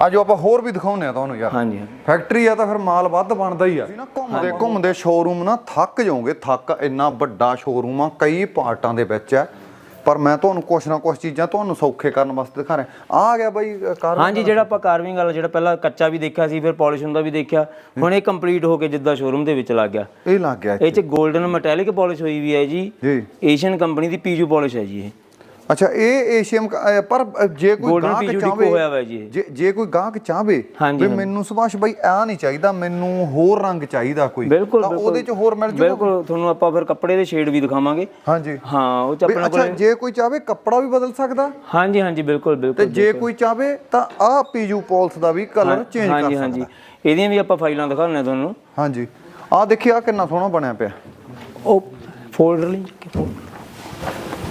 ਆਜੋ ਆਪਾਂ ਹੋਰ ਵੀ ਦਿਖਾਉਂਦੇ ਆ ਤੁਹਾਨੂੰ ਯਾਰ। ਹਾਂਜੀ ਹਾਂਜੀ। ਫੈਕਟਰੀ ਆ ਤਾਂ ਫਿਰ ਮਾਲ ਵੱਧ ਬਣਦਾ ਹੀ ਆ। ਤੁਸੀਂ ਨਾ ਘੁੰਮਦੇ ਘੁੰਮਦੇ ਸ਼ੋਰੂਮ ਨਾ ਥੱਕ ਜਾਓਗੇ। ਥੱਕ ਇੰਨਾ ਵੱਡਾ ਸ਼ੋਰੂਮ ਆ ਕਈ ਪਾਰਟਾਂ ਦੇ ਵਿੱਚ ਆ। ਪਰ ਮੈਂ ਤੁਹਾਨੂੰ ਕੁਛ ਨਾ ਕੁਛ ਚੀਜ਼ਾਂ ਤੁਹਾਨੂੰ ਸੌਖੇ ਕਰਨ ਵਾਸਤੇ ਦਿਖਾ ਰਿਹਾ। ਆ ਗਿਆ ਬਾਈ ਕਾਰ ਹਾਂਜੀ ਜਿਹੜਾ ਆਪਾਂ ਕਾਰਵਿੰਗ ਵਾਲਾ ਜਿਹੜਾ ਪਹਿਲਾਂ ਕੱਚਾ ਵੀ ਦੇਖਿਆ ਸੀ ਫਿਰ ਪਾਲਿਸ਼ ਹੁੰਦਾ ਵੀ ਦੇਖਿਆ ਹੁਣ ਇਹ ਕੰਪਲੀਟ ਹੋ ਕੇ ਜਿੱਦਾਂ ਸ਼ੋਰੂਮ ਦੇ ਵਿੱਚ ਲੱਗ ਗਿਆ। ਇਹ ਲੱਗ ਗਿਆ ਇਹ ਚ 골ਡਨ ਮੈਟੈਲਿਕ ਪਾਲਿਸ਼ ਹੋਈ ਵੀ ਹੈ ਜੀ। ਜੀ। ਏਸ਼ੀਅਨ ਕੰਪਨੀ ਦੀ ਪੀਜੂ ਪਾਲਿਸ਼ ਹੈ ਜੀ ਇਹ। ਅੱਛਾ ਇਹ ਏਸ਼ੀਅਮ ਪਰ ਜੇ ਕੋਈ ਗਾਹਕ ਚਾਹਵੇ ਜੀ। ਜੇ ਕੋਈ ਗਾਹਕ ਚਾਹਵੇ ਹਾਂਜੀ, ਵੀ ਮੈਨੂੰ ਸੁਭਾਸ਼ ਬਾਈ ਆ ਨਹੀਂ ਚਾਹੀਦਾ ਮੈਨੂੰ ਹੋਰ ਰੰਗ ਚਾਹੀਦਾ ਕੋਈ। ਤਾਂ ਉਹਦੇ ਚ ਹੋਰ ਮਿਲ ਜੂਗਾ ਬਿਲਕੁਲ ਤੁਹਾਨੂੰ ਆਪਾਂ ਫਿਰ ਕੱਪੜੇ ਦੇ ਸ਼ੇਡ ਵੀ ਦਿਖਾਵਾਂਗੇ। ਹਾਂਜੀ। ਹਾਂ ਉਹ ਚ ਆਪਣਾ ਅੱਛਾ ਜੇ ਕੋਈ ਚਾਹਵੇ ਕੱਪੜਾ ਵੀ ਬਦਲ ਸਕਦਾ। ਹਾਂਜੀ ਹਾਂਜੀ ਬਿਲਕੁਲ ਤੇ ਬਿਲਕੁਲ। ਜੇ ਕੋਈ ਚਾਹਵੇ ਤਾਂ ਆ ਪੀਜੂ ਪੋਲਸ ਦਾ ਵੀ ਕਲਰ ਚੇਂਜ ਕਰ ਹਾਂਜੀ ਸਕਦਾ। ਹਾਂਜੀ ਇਹਦੀਆਂ ਵੀ ਆਪਾਂ ਫਾਈਲਾਂ ਦਿਖਾਉਂਦੇ ਹਾਂ ਤੁਹਾਨੂੰ। ਹਾਂਜੀ। ਆ ਦੇਖੀ ਆ ਕਿੰਨਾ ਸੋਹਣਾ ਬਣਿਆ ਪਿਆ। ਉਹ ਫੋਲਡਰ ਲਈ।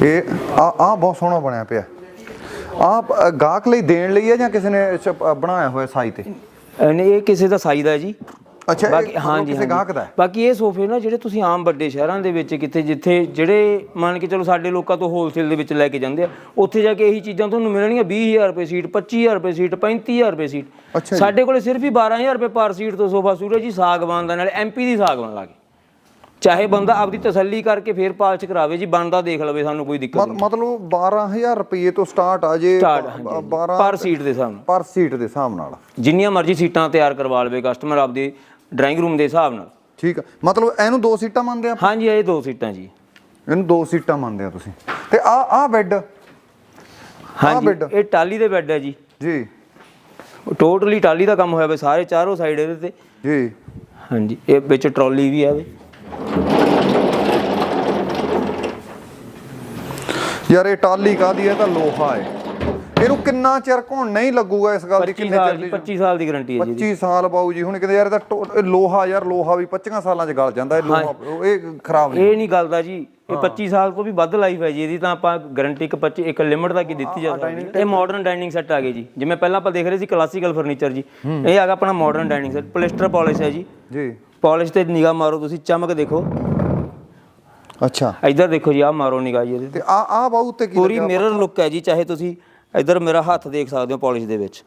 ਇਹ ਆ ਆ ਬਹੁਤ ਸੋਹਣਾ ਬਣਿਆ ਪਿਆ। ਆ ਗਾਹਕ ਲਈ ਦੇਣ ਲਈ ਹੈ ਜਾਂ ਕਿਸੇ ਨੇ ਛਪ- ਬਣਾਇਆ ਹੋਇਆ ਸਾਈ ਤੇ? ਨਹੀਂ ਇਹ ਕਿਸੇ ਦਾ ਸਾਈ ਦਾ ਜੀ। ਅੱਛਾ ਬਾਕੀ ਹਾਂਜੀ ਕਿਸੇ ਗਾਹਕ ਦਾ ਹਾਂਜੀ ਹੈ? ਬਾਕੀ ਇਹ ਸੋਫੇ ਨਾ ਜਿਹੜੇ ਤੁਸੀਂ ਆਮ ਵੱਡੇ ਸ਼ਹਿਰਾਂ ਦੇ ਵਿੱਚ ਕਿਤੇ ਜਿੱਥੇ ਜਿਹੜੇ ਮੰਨ ਕੇ ਚਲੋ ਸਾਡੇ ਲੋਕਾਂ ਤੋਂ ਹੋਲਸੇਲ ਦੇ ਵਿੱਚ ਲੈ ਕੇ ਜਾਂਦੇ ਆ ਉੱਥੇ ਜਾ ਕੇ ਇਹੀ ਚੀਜ਼ਾਂ ਤੁਹਾਨੂੰ ਮਿਲਣਗੀਆਂ 20000 ਰੁਪਏ ਸੀਟ 25000 ਰੁਪਏ ਸੀਟ 35000 ਰੁਪਏ ਸੀਟ ਅੱਛਾ ਜੀ। ਸਾਡੇ ਕੋਲੇ ਸਿਰਫ ਹੀ 12000 ਰੁਪਏ ਪਰ ਸੀਟ ਤੋਂ ਸੋਫਾ ਹੈ ਜੀ ਸਾਗਵਾਨ ਦਾ ਨਾਲ ਐਮਪੀ ਦੀ ਸਾਗਵਾਨ ਲਾ ਕੇ। ਚਾਹੇ ਬੰਦਾ ਆਪਦੀ ਤਸੱਲੀ ਕਰਕੇ ਫੇਰ ਪਾਲਚ ਕਰਾਵੇ ਜੀ ਬਣਦਾ ਦੇਖ ਲਵੇ ਸਾਨੂੰ ਕੋਈ ਦਿੱਕਤ ਮਤ- ਮਤਲਬ 12000 ਰੁਪਏ ਤੋਂ ਸਟਾਰਟ ਆ ਜੇ ਸਟਾਰਟ ਬ- ਹਾਂਜੀ 12 ਪਰ ਸੀਟ ਦੇ ਹਿਸਾਬ ਨਾਲ। ਪਰ ਸੀਟ ਦੇ ਹਿਸਾਬ ਨਾਲ। ਜਿੰਨੀਆਂ ਮਰਜ਼ੀ ਸੀਟਾਂ ਤਿਆਰ ਕਰਵਾ ਲਵੇ ਕਸਟਮਰ ਆਪਦੀ ਡਰਾਇੰਗ ਰੂਮ ਦੇ ਹਿਸਾਬ ਨਾਲ। ਠੀਕ ਆ। ਮਤਲਬ ਇਹਨੂੰ ਦੋ ਸੀਟਾਂ ਮੰਨਦੇ ਆ? ਹਾਂਜੀ ਇਹ ਦੋ ਸੀਟਾਂ ਜੀ। ਇਹਨੂੰ ਦੋ ਸੀਟਾਂ ਮੰਨਦੇ ਆ ਤੁਸੀਂ। ਤੇ ਆ ਆ ਬੈੱਡ ਹਾਂਜੀ। ਇਹ ਟਾਲੀ ਦੇ ਬੈੱਡ ਹੈ ਜੀ। ਜੀ। ਟੋਟਲੀ ਟਾਲੀ ਦਾ ਕੰਮ ਹੋਇਆ ਵੇ ਸਾਰੇ ਚਾਰੋਂ ਸਾਈਡ ਇਹਦੇ ਤੇ। ਜੀ। ਹਾਂਜੀ ਇਹ ਵਿੱਚ ਟਰਾਲੀ ਵੀ ਹੈ ਵੇ। ਯਾਰ ਇਹ ਟਾਲੀ ਕਾਦੀ ਹੈ? ਤਾਂ ਲੋਹਾ ਹੈ। ਇਹਨੂੰ ਕਿੰਨਾ ਚਿਰ ਘੁਣ ਨਹੀਂ ਲੱਗੂਗਾ ਇਸ ਗੱਲ ਦੀ? 25 ਕਿੰਨੇ ਸਾਲ ਚਿਰ ਦੀ ਦੀ? 25 ਸਾਲ ਦੀ ਗਾਰੰਟੀ ਹੈ ਜੀ ਇਹਦੀ। 25 ਸਾਲ ਬਾਊ ਜੀ ਹੁਣ ਕਿਤੇ ਯਾਰ ਇਹਦਾ ਲੋਹਾ ਯਾਰ ਲੋਹਾ ਵੀ 25 ਸਾਲਾਂ ਚ ਗਲ ਜਾਂਦਾ ਇਹ ਲੋਹਾ ਇਹ ਖਰਾਬ ਨਹੀਂ। ਇਹ ਨਹੀਂ ਗੱਲ ਦਾ ਜੀ ਇਹ 25 ਸਾਲ ਤੋਂ ਵੀ ਵੱਧ ਲਾਈਫ ਹੈ ਜੀ ਇਹਦੀ ਤਾਂ ਆਪਾਂ ਗਾਰੰਟੀ ਇੱਕ 25 ਇੱਕ ਲਿਮਟ ਤੱਕ ਹੀ ਦਿੱਤੀ ਜਾ ਸਕਦੀ ਹੈ ਇਹ ਮਾਡਰਨ ਡਾਈਨਿੰਗ ਸੈੱਟ ਆ ਗਏ ਜੀ। ਜਿਵੇਂ ਪਹਿਲਾਂ ਆਪਾਂ ਦੇਖ ਰਹੇ ਸੀ ਕਲਾਸੀਕਲ ਫਰਨੀਚਰ ਜੀ। ਇਹ ਆ ਗਿਆ ਆਪਣਾ ਮਾਡਰਨ ਡਾਈਨਿੰਗ ਸੈੱਟ ਪਲਿਸਟਰ ਪਾਲਿਸ਼ ਹੈ ਜੀ। ਜੀ। ਪਾਲਿਸ਼ ਤੇ ਨਿਗਾਹ ਮਾਰੋ ਤੁਸੀਂ ਚਮਕ ਦੇਖੋ। ਅੱਛਾ। ਇੱਧਰ ਦੇਖੋ ਜੀ ਆਹ ਮਾਰੋ ਨਿਗਾਹ ਜੀ ਇਹਦੇ। ਤੇ ਤੇ ਆ ਆ ਬਾਊ ਤੇ ਕੀ ਪੂਰੀ ਮਿਰਰ ਲੁੱਕ ਹੈ ਜੀ ਚਾਹੇ ਤੁਸੀਂ ਇੱਧਰ ਮੇਰਾ ਹੱਥ ਦੇਖ ਸਕਦੇ ਹੋ ਪਾਲਿਸ਼ ਦੇ ਵਿੱਚ।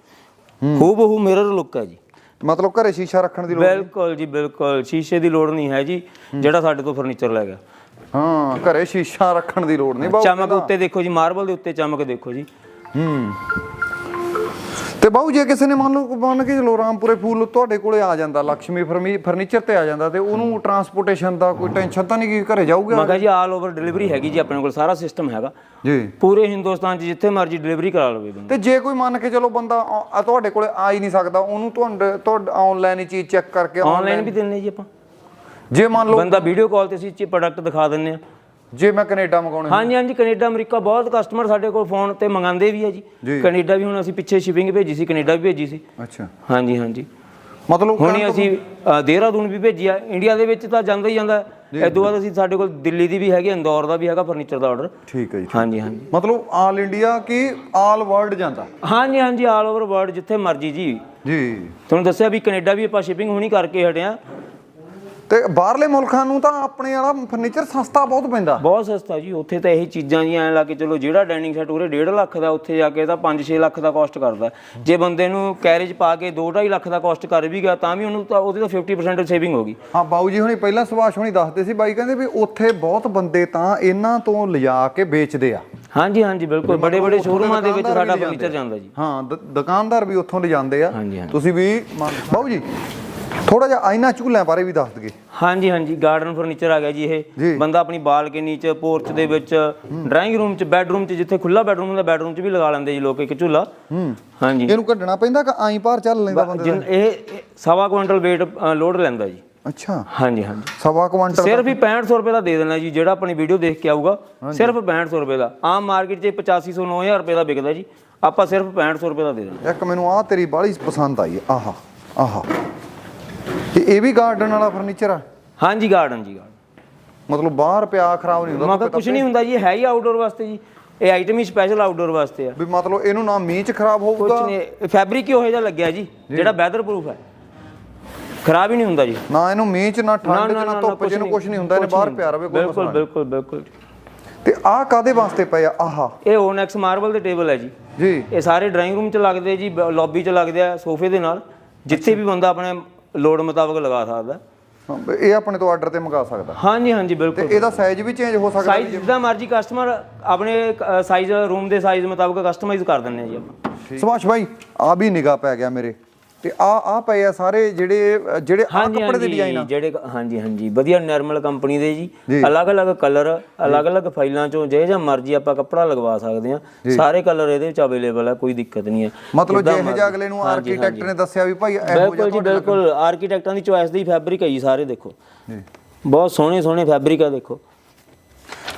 ਹੂ। ਬਹੂ ਮਿਰਰ ਲੁੱਕ ਹੈ ਜੀ। ਮਤਲਬ ਘਰੇ ਸ਼ੀਸ਼ਾ ਰੱਖਣ ਦੀ ਲੋੜ ਬਿਲਕੁਲ ਜੀ ਬਿਲਕੁਲ। ਸ਼ੀਸ਼ੇ ਦੀ ਲੋੜ ਨਹੀਂ ਹੈ ਜੀ ਜਿਹੜਾ ਸਾਡੇ ਤੋਂ ਫਰਨੀਚਰ ਲੈ ਗਿਆ। ਹਾਂ ਘਰੇ ਸ਼ੀਸ਼ਾ ਰੱਖਣ ਦੀ ਲੋੜ ਨਹੀਂ ਬਾਊ ਚਮਕ ਉੱਤੇ ਦੇਖੋ ਜੀ ਮਾਰਬਲ ਦੇ ਉੱਤੇ ਚਮਕ ਦੇਖੋ ਜੀ। ਹੂੰ। ਤੇ ਬਾਊ ਜੇ ਕਿਸੇ ਨੇ ਮੰਨ ਲਓ ਮੰਨ ਕੇ ਚਲੋ ਰਾਮਪੁਰੇ ਫੂਲ ਤੁਹਾਡੇ ਕੋਲੇ ਆ ਜਾਂਦਾ ਲక్ష్ਮੀ ਫਰਨੀਚਰ ਤੇ ਆ ਜਾਂਦਾ ਤੇ ਉਹਨੂੰ ਟਰਾਂਸਪੋਰਟੇਸ਼ਨ ਦਾ ਕੋਈ ਟੈਨਸ਼ਨ ਤਾਂ ਨਹੀਂ ਕਿ ਘਰੇ ਜਾਊਗਾ? ਮੈਂ ਕਿਹਾ ਜੀ ਆਲ ਓਵਰ ਡਿਲੀਵਰੀ ਹੈਗੀ ਜੀ ਆਪਣੇ ਕੋਲ ਸਾਰਾ ਸਿਸਟਮ ਹੈਗਾ। ਜੀ। ਪੂਰੇ ਹਿੰਦੁਸਤਾਨ 'ਚ ਜਿੱਥੇ ਮਰਜ਼ੀ ਡਿਲੀਵਰੀ ਕਰਾ ਲਵੇ ਬੰਦਾ। ਤੇ ਜੇ ਕੋਈ ਮੰਨ ਕੇ ਚਲੋ ਬੰਦਾ ਆ- ਤੁਹਾਡੇ ਕੋਲੇ ਆ ਹੀ ਨਹੀਂ ਸਕਦਾ ਉਹਨੂੰ ਤੁਹਾਡੇ ਤੁਹਾਡਾ ਆਨਲਾਈਨ ਹੀ ਚੀਜ਼ ਚੈੱਕ ਕਰਕੇ ਆਨਲਾਈਨ ਵੀ ਦਿੰਨੇ ਜੀ ਆਪਾਂ। ਜੇ ਮੰਨ ਲਓ ਬੰਦਾ ਵੀਡੀਓ ਕਾਲ ਤੇ ਅਸੀਂ ਪ੍ਰੋਡਕਟ ਦਿਖਾ ਦਿੰਨੇ ਆ ਜੇ ਮੈਂ ਕੈਨੇਡਾ ਮੰਗਾਉਣੇ ਹਾਂਜੀ ਹਾਂਜੀ ਕੈਨੇਡਾ ਅਮਰੀਕਾ ਬਹੁਤ ਕਸਟਮਰ ਸਾਡੇ ਕੋਲ ਫੋਨ ਤੇ ਮੰਗਾਉਂਦੇ ਵੀ ਹੈ ਜੀ। ਕੈਨੇਡਾ ਵੀ ਹੁਣ ਅਸੀਂ ਪਿੱਛੇ ਸ਼ਿਪਿੰਗ ਭੇਜੀ ਸੀ ਕੈਨੇਡਾ ਵੀ ਭੇਜੀ ਸੀ। ਅੱਛਾ। ਹਾਂਜੀ ਹਾਂਜੀ। ਮਤਲਬ ਹੁਣੀ ਅਸੀਂ ਦੇਹਰਾਦੂਨ ਵੀ ਭੇਜੀ ਆ। ਇੰਡੀਆ ਦੇ ਵਿੱਚ ਤਾਂ ਜਾਂਦਾ ਹੀ ਜਾਂਦਾ। ਇਸ ਤੋਂ ਬਾਅਦ ਅਸੀਂ ਸਾਡੇ ਕੋਲ ਦਿੱਲੀ ਦੀ ਵੀ ਹੈਗੀ ਇੰਦੌਰ ਦਾ ਵੀ ਹੈਗਾ ਫਰਨੀਚਰ ਦਾ ਆਰਡਰ ਠੀਕ ਹੈ ਜੀ ਹਾਂਜੀ ਹਾਂਜੀ। ਮਤਲਬ ਆਲ ਇੰਡੀਆ ਕੀ ਆਲ ਵਰਲਡ ਜਾਂਦਾ? ਹਾਂਜੀ ਹਾਂਜੀ ਆਲ ਓਵਰ ਵਰਲਡ ਜਿੱਥੇ ਮਰਜ਼ੀ ਜੀ। ਜੀ। ਤੁਹਾਨੂੰ ਦੱਸਿਆ ਵੀ ਕੈਨੇਡਾ ਵੀ ਆਪਾਂ ਸ਼ਿਪਿੰਗ ਹੁਣੀ ਕਰਕੇ ਹਟੇ ਆ। ਤੇ ਬਾਹਰਲੇ ਮੁਲਕਾਂ ਨੂੰ ਤਾਂ ਆਪਣੇ ਵਾਲਾ ਫਰਨੀਚਰ ਸਸਤਾ ਬਹੁਤ ਪੈਂਦਾ। ਬਹੁਤ ਸਸਤਾ ਜੀ ਉੱਥੇ ਤਾਂ ਇਹੀ ਚੀਜ਼ਾਂ ਜੀ ਐਂ ਲਾ ਕੇ ਚਲੋ ਜਿਹੜਾ ਡਾਈਨਿੰਗ ਸੈੱਟ ਉਰੇ 1.5 ਲੱਖ ਦਾ ਉੱਥੇ ਜਾ ਕੇ ਤਾਂ 5-6 ਲੱਖ ਦਾ ਕਾਸਟ ਕਰਦਾ। ਜੇ ਬੰਦੇ ਨੂੰ ਕੈਰੇਜ ਪਾ ਕੇ 2.5 ਲੱਖ ਦਾ ਕਾਸਟ ਕਰ ਵੀ ਗਿਆ ਤਾਂ ਵੀ ਉਹਨੂੰ ਤਾਂ ਉਹਦੇ ਤਾਂ 50% ਸੇਵਿੰਗ ਹੋ ਗਈ। ਹਾਂ ਬਾਊ ਜੀ ਹੁਣੀ ਪਹਿਲਾਂ ਸੁਭਾਸ਼ ਹੁਣੀ ਦੱਸਦੇ ਸੀ ਬਾਈ ਕਹਿੰਦੇ ਵੀ ਉੱਥੇ ਬਹੁਤ ਬੰਦੇ ਤਾਂ ਇਹਨਾਂ ਤੋਂ ਲਿਜਾ ਕੇ ਵੇਚਦੇ ਆ। ਹਾਂਜੀ ਹਾਂਜੀ ਬਿਲਕੁਲ। ਬੜੇ ਬੜੇ ਸ਼ੋਰੂਮਾਂ ਦੇ ਵਿੱਚ ਸਾਡਾ ਫਰਨੀਚਰ। ਜਾਂਦਾ ਜੀ। ਹਾਂ ਦੁਕਾਨਦਾਰ ਵੀ ਉੱਥੋਂ ਲਿਜਾਂਦੇ ਆ। ਤੁਸੀਂ ਵੀ ਬਾਊ ਜੀ? ਥੋੜਾ ਜਿਹਾ ਆਇਨਾ ਝੂਲਿਆਂ ਬਾਰੇ ਵੀ ਦੱਸ ਦਈਏ। ਹਾਂਜੀ ਹਾਂਜੀ ਗਾਰਡਨ ਫਰਨੀਚਰ ਆ ਗਿਆ ਜੀ। ਇਹ। ਬੰਦਾ ਆਪਣੀ ਬਾਲਕਨੀ ਚ ਪੋਰਚ ਦੇ ਵਿੱਚ ਡਰਾਇੰਗ ਰੂਮ ਚ ਬੈਡਰੂਮ ਚ ਜਿੱਥੇ ਖੁੱਲਾ ਬੈਡਰੂਮ ਹੁੰਦਾ ਬੈਡਰੂਮ ਚ ਵੀ ਲਗਾ ਲੈਂਦੇ ਜੀ ਲੋਕ ਇੱਕ ਝੂਲਾ। ਹਾਂਜੀ। ਇਹਨੂੰ ਕੱਢਣਾ ਪੈਂਦਾ ਕਿ ਆਈ ਪਾਰ ਚੱਲ ਲੈਂਦਾ ਬੰਦੇ ਇਹ ਸਵਾ ਕੁਇੰਟਲ weight ਲੋਡ ਲੈਂਦਾ ਜੀ। ਅੱਛਾ। ਹਾਂਜੀ ਹਾਂਜੀ। ਸਵਾ ਕੁਆਂਟਲ ਸਿਰਫ ਹੀ 6500 ਰੁਪਏ ਦਾ ਦੇ ਦੇਣਾ ਜੀ ਜਿਹੜਾ ਆਪਣੀ ਵੀਡੀਓ ਦੇਖ ਕੇ ਆਊਗਾ। ਸਿਰਫ 6500 ਰੁਪਏ ਦਾ। ਆਮ ਮਾਰਕੀਟ 'ਚ 8500 9000 ਰੁਪਏ ਦਾ ਵਿਕਦਾ ਜੀ। ਆਪਾਂ ਸਿਰਫ 6500 ਰੁਪਏ ਦਾ ਦੇ ਦੇਣਾ ਇੱਕ ਮੈਨੂੰ ਆਹ ਤੇਰੀ ਬਾਹਲੀ ਪਸੰਦ ਆਈ ਆਹਾ ਆਹਾ। ਤੇ ਇਹ ਵੀ ਗਾਰਡਨ ਵਾਲਾ ਫਰਨੀਚਰ ਆ? ਹਾਂਜੀ ਗਾਰਡਨ ਜੀ ਗਾਰਡਨ ਮਤਲਬ ਬਾਹਰ ਪਿਆ ਖਰਾਬ ਨਹੀਂ ਹੁੰਦਾ ਮੈਂ ਕਿਹਾ ਕੁਝ ਨਹੀਂ ਹੁੰਦਾ ਜੀ ਹੈ ਹੀ ਆਊਟਡੋਰ ਵਾਸਤੇ ਜੀ। ਇਹ ਆਈਟਮ ਹੀ ਸਪੈਸ਼ਲ ਆਊਟਡੋਰ ਵਾਸਤੇ ਆ। ਵੀ ਮਤਲਬ ਇਹਨੂੰ ਨਾ ਮੀਂਹ ਚ ਖਰਾਬ ਕੁਝ ਹੋਊਗਾ? ਨਹੀਂ ਫੈਬਰਿਕ ਹੀ ਉਹੋ ਜਿਹਾ ਲੱਗਿਆ ਜੀ ਜਿਹੜਾ ਵੈਦਰ ਪ੍ਰੂਫ ਹੈ। ਖਰਾਬ ਹੀ ਨਹੀਂ ਹੁੰਦਾ ਜੀ। ਨਾ ਇਹਨੂੰ ਮੀਂਹ ਚ ਨਾ ਠੰਡ ਚ ਨਾ ਧੁੱਪ ਚ ਇਹਨੂੰ ਕੁਝ ਨਹੀਂ ਹੁੰਦਾ ਇਹਨੇ ਬਾਹਰ ਪਿਆ ਰਵੇ ਕੋਈ ਬਿਲਕੁਲ ਬਿਲਕੁਲ ਬਿਲਕੁਲ। ਤੇ ਆਹ ਕਾਦੇ ਵਾਸਤੇ ਪਏ ਆ? ਆਹਾ। ਇਹ ਓਨੈਕਸ ਮਾਰਬਲ ਦੇ ਟੇਬਲ ਹੈ ਜੀ। ਜੀ। ਇਹ ਸਾਰੇ ਡਰਾਇੰਗ ਰੂਮ 'ਚ ਲੱਗਦੇ ਜੀ ਲੌਬੀ 'ਚ ਲੱਗਦੇ ਆ ਸੋਫੇ ਦੇ ਨਾਲ। ਜਿੱਥੇ ਵੀ ਬੰਦਾ ਆਪਣੇ ਲੋੜ ਮੁਤਾਬਕ ਲਗਾ ਸਕਦਾ। ਹਾਂ, ਇਹ ਆਪਣੇ ਤੋਂ ਆਰਡਰ ਤੇ ਮੰਗਾ ਸਕਦਾ। ਹਾਂਜੀ ਹਾਂਜੀ ਤੇ ਬਿਲਕੁਲ ਇਹਦਾ ਸਾਈਜ਼ ਵੀ ਚੇਂਜ ਹੋ ਸਕਦਾ ਸਾਈਜ਼ ਜਿੱਦਾਂ ਮਰਜ਼ੀ ਕਸਟਮਰ ਆਪਣੇ ਸਾਈਜ਼ ਰੂਮ ਦੇ ਸਾਈਜ਼ ਮੁਤਾਬਕ ਕਸਟਮਾਈਜ਼ ਕਰ ਦਿੰਦੇ ਆ ਜੀ ਆਪਾਂ। ਸੁਭਾਸ਼ ਭਾਈ ਆ ਵੀ ਨਿਗਾਹ ਪੈ ਗਿਆ ਮੇਰੇ। ਤੇ ਆ ਆ ਪਏ ਆ ਸਾਰੇ ਜਿਹੜੇ ਜਿਹੜੇ ਆ ਕੱਪੜੇ ਦੇ ਡਿਜ਼ਾਈਨ ਹਾਂਜੀ ਜਿਹੜੇ ਹਾਂਜੀ ਹਾਂਜੀ ਵਧੀਆ ਨਰਮਲ ਕੰਪਨੀ ਦੇ ਜੀ। ਜੀ। ਅਲੱਗ-ਅਲੱਗ ਕਲਰ ਅਲੱਗ-ਅਲੱਗ ਫਾਈਲਾਂ ਚੋਂ ਜੇ ਜਾਂ ਮਰਜ਼ੀ ਆਪਾਂ ਕੱਪੜਾ ਲਗਵਾ ਸਕਦੇ ਆ ਸਾਰੇ ਕਲਰ ਇਹਦੇ ਵਿੱਚ ਅਵੇਲੇਬਲ ਹੈ ਕੋਈ ਦਿੱਕਤ ਨਹੀਂ ਹੈ। ਮਤਲਬ ਜਿਹੇ ਜਿਹਾ ਮਰਜ਼ੀ। ਅਗਲੇ ਨੂੰ ਆਰਕੀਟੈਕਟ। ਨੇ ਦੱਸਿਆ ਵੀ ਭਾਈ ਇਹੋ ਬਿਲਕੁਲ ਜਿਹਾ ਜੀ ਬਿਲਕੁਲ। ਆਰਕੀਟੈਕਟਾਂ ਦੀ ਚੁਆਇਸ ਦੀ ਫੈਬਰਿਕ ਹੈ ਜੀ ਸਾਰੇ ਦੇਖੋ। ਬਹੁਤ ਸੋਹਣੇ ਸੋਹਣੇ ਫੈਬਰਿਕ ਆ ਦੇਖੋ।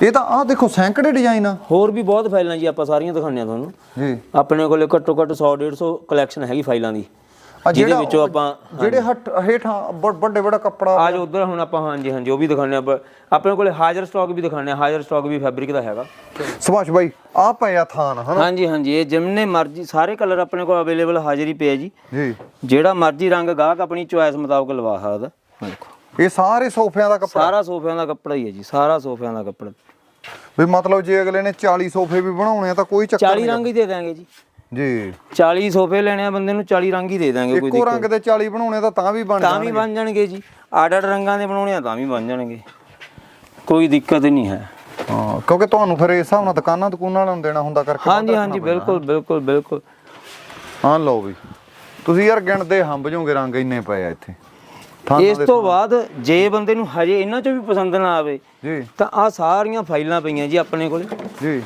ਇਹ ਤਾਂ ਆ ਦੇਖੋ ਸੈਂਕੜੇ ਡਿਜ਼ਾਈਨ ਆ। ਹੋਰ ਵੀ ਬਹੁਤ ਫਾਈਲਾਂ ਜੀ ਆਪਾਂ ਸਾਰੀਆਂ ਦਿਖਾਉਂਦੇ ਆ ਤੁਹਾਨੂੰ। ਜੀ। ਆਪਣੇ ਕੋਲੇ ਘੱਟੋ ਘੱਟ 100 150 ਕਲੈਕਸ਼ਨ ਹੈਗੀ ਫਾਈਲਾਂ ਦੀ। ਆ ਜਿਹਦੇ ਜਿਹੜਾ ਵਿੱਚੋਂ ਆਪਾਂ ਜਿਹੜੇ ਹੱਟ ਹੇਠਾਂ ਵੱਡੇ ਵੱਡਾ ਕੱਪੜਾ ਅੱਜ ਉਧਰ ਹੁਣ ਆਪਾਂ ਹਾਂਜੀ ਹਾਂਜੀ ਉਹ ਵੀ ਦਿਖਾਉਂਦੇ ਆ ਆਪਣੇ ਕੋਲੇ ਹਾਜ਼ਰ ਸਟਾਕ ਵੀ ਦਿਖਾਉਂਦੇ ਆ ਹਾਜ਼ਰ ਸਟਾਕ ਵੀ ਫੈਬਰਿਕ ਦਾ ਹੈਗਾ। ਸੁਭਾਸ਼ ਭਾਈ ਆ ਪਏ ਆ ਥਾਨ ਹਨਾ? ਹਾਂਜੀ ਹਾਂਜੀ ਇਹ ਜਿੰਨੇ ਮਰਜ਼ੀ ਸਾਰੇ ਕਲਰ ਆਪਣੇ ਕੋਲ ਅਵੇਲੇਬਲ ਹਾਜ਼ਰ ਹੀ ਪਏ ਜੀ। ਜੀ। ਜਿਹੜਾ ਮਰਜ਼ੀ ਰੰਗ ਗਾਹਕ ਆਪਣੀ ਚੁਆਇਸ ਮੁਤਾਬਕ ਲਵਾ ਸਕਦਾ। ਦੇਖੋ। ਇਹ ਸਾਰੇ ਸੋਫਿਆਂ ਦਾ ਕੱਪੜਾ? ਸਾਰਾ ਸੋਫਿਆਂ ਦਾ ਕੱਪੜਾ ਹੀ ਹੈ ਜੀ ਸਾਰਾ ਸੋਫਿਆਂ ਦਾ ਕੱਪੜਾ। ਵੀ ਮਤਲਬ ਜੇ ਅਗਲੇ ਨੇ 40 ਸੋਫੇ ਵੀ ਬਣਾਉਣੇ ਆ ਤਾਂ ਕੋਈ ਚੱਕਰ 40 ਰੰਗ ਹੀ ਦੇ ਦਾਂਗੇ ਜੀ। ਜੀ। 40 ਸੋਫੇ ਲੈਣੇ ਆ ਬੰਦੇ ਨੂੰ 40 ਰੰਗ ਹੀ ਦੇ ਦਾਂਗੇ ਕੋਈ ਇੱਕੋ ਰੰਗ ਦੇ 40 ਬਣਾਉਣੇ ਤਾਂ ਤਾਂ ਵੀ ਬਣ ਤਾਂ ਵੀ ਬਣ ਜਾਣਗੇ ਜੀ। ਅੱਡ ਅੱਡ ਰੰਗਾਂ ਦੇ ਬਣਾਉਣੇ ਆ ਤਾਂ ਵੀ ਬਣ ਜਾਣਗੇ। ਕੋਈ ਦਿੱਕਤ ਨਹੀਂ ਹੈ। ਹਾਂ ਕਿਉਂਕਿ ਤੁਹਾਨੂੰ ਫਿਰ ਇਸ ਹਿਸਾਬ ਨਾਲ ਦੁਕਾਨਾਂ ਦੁਕਾਨਾਂ ਵਾਲਿਆਂ ਨੂੰ ਦੇਣਾ ਹੁੰਦਾ ਕਰਕੇ ਹਾਂਜੀ ਹਾਂਜੀ ਬਿਲਕੁਲ ਬਿਲਕੁਲ ਬਿਲਕੁਲ। ਹਾਂ ਲਓ ਵੀ। ਤੁਸੀਂ ਯਾਰ ਗਿਣਦੇ ਹੰਬ ਜਾਓਗੇ ਰੰਗ ਇੰਨੇ ਪਏ ਆ ਇੱਥੇ। ਥਾਂ ਇਸ ਤੋਂ ਬਾਅਦ ਜੇ ਬੰਦੇ ਨੂੰ ਹਜੇ ਇਹਨਾਂ ਚੋਂ ਵੀ ਪਸੰਦ ਨਾ ਆਵੇ ਜੀ। ਤਾਂ ਆ ਸਾਰੀਆਂ ਫਾਈਲਾਂ ਪਈਆਂ ਜੀ ਆਪਣੇ ਕੋਲੇ। ਜੀ।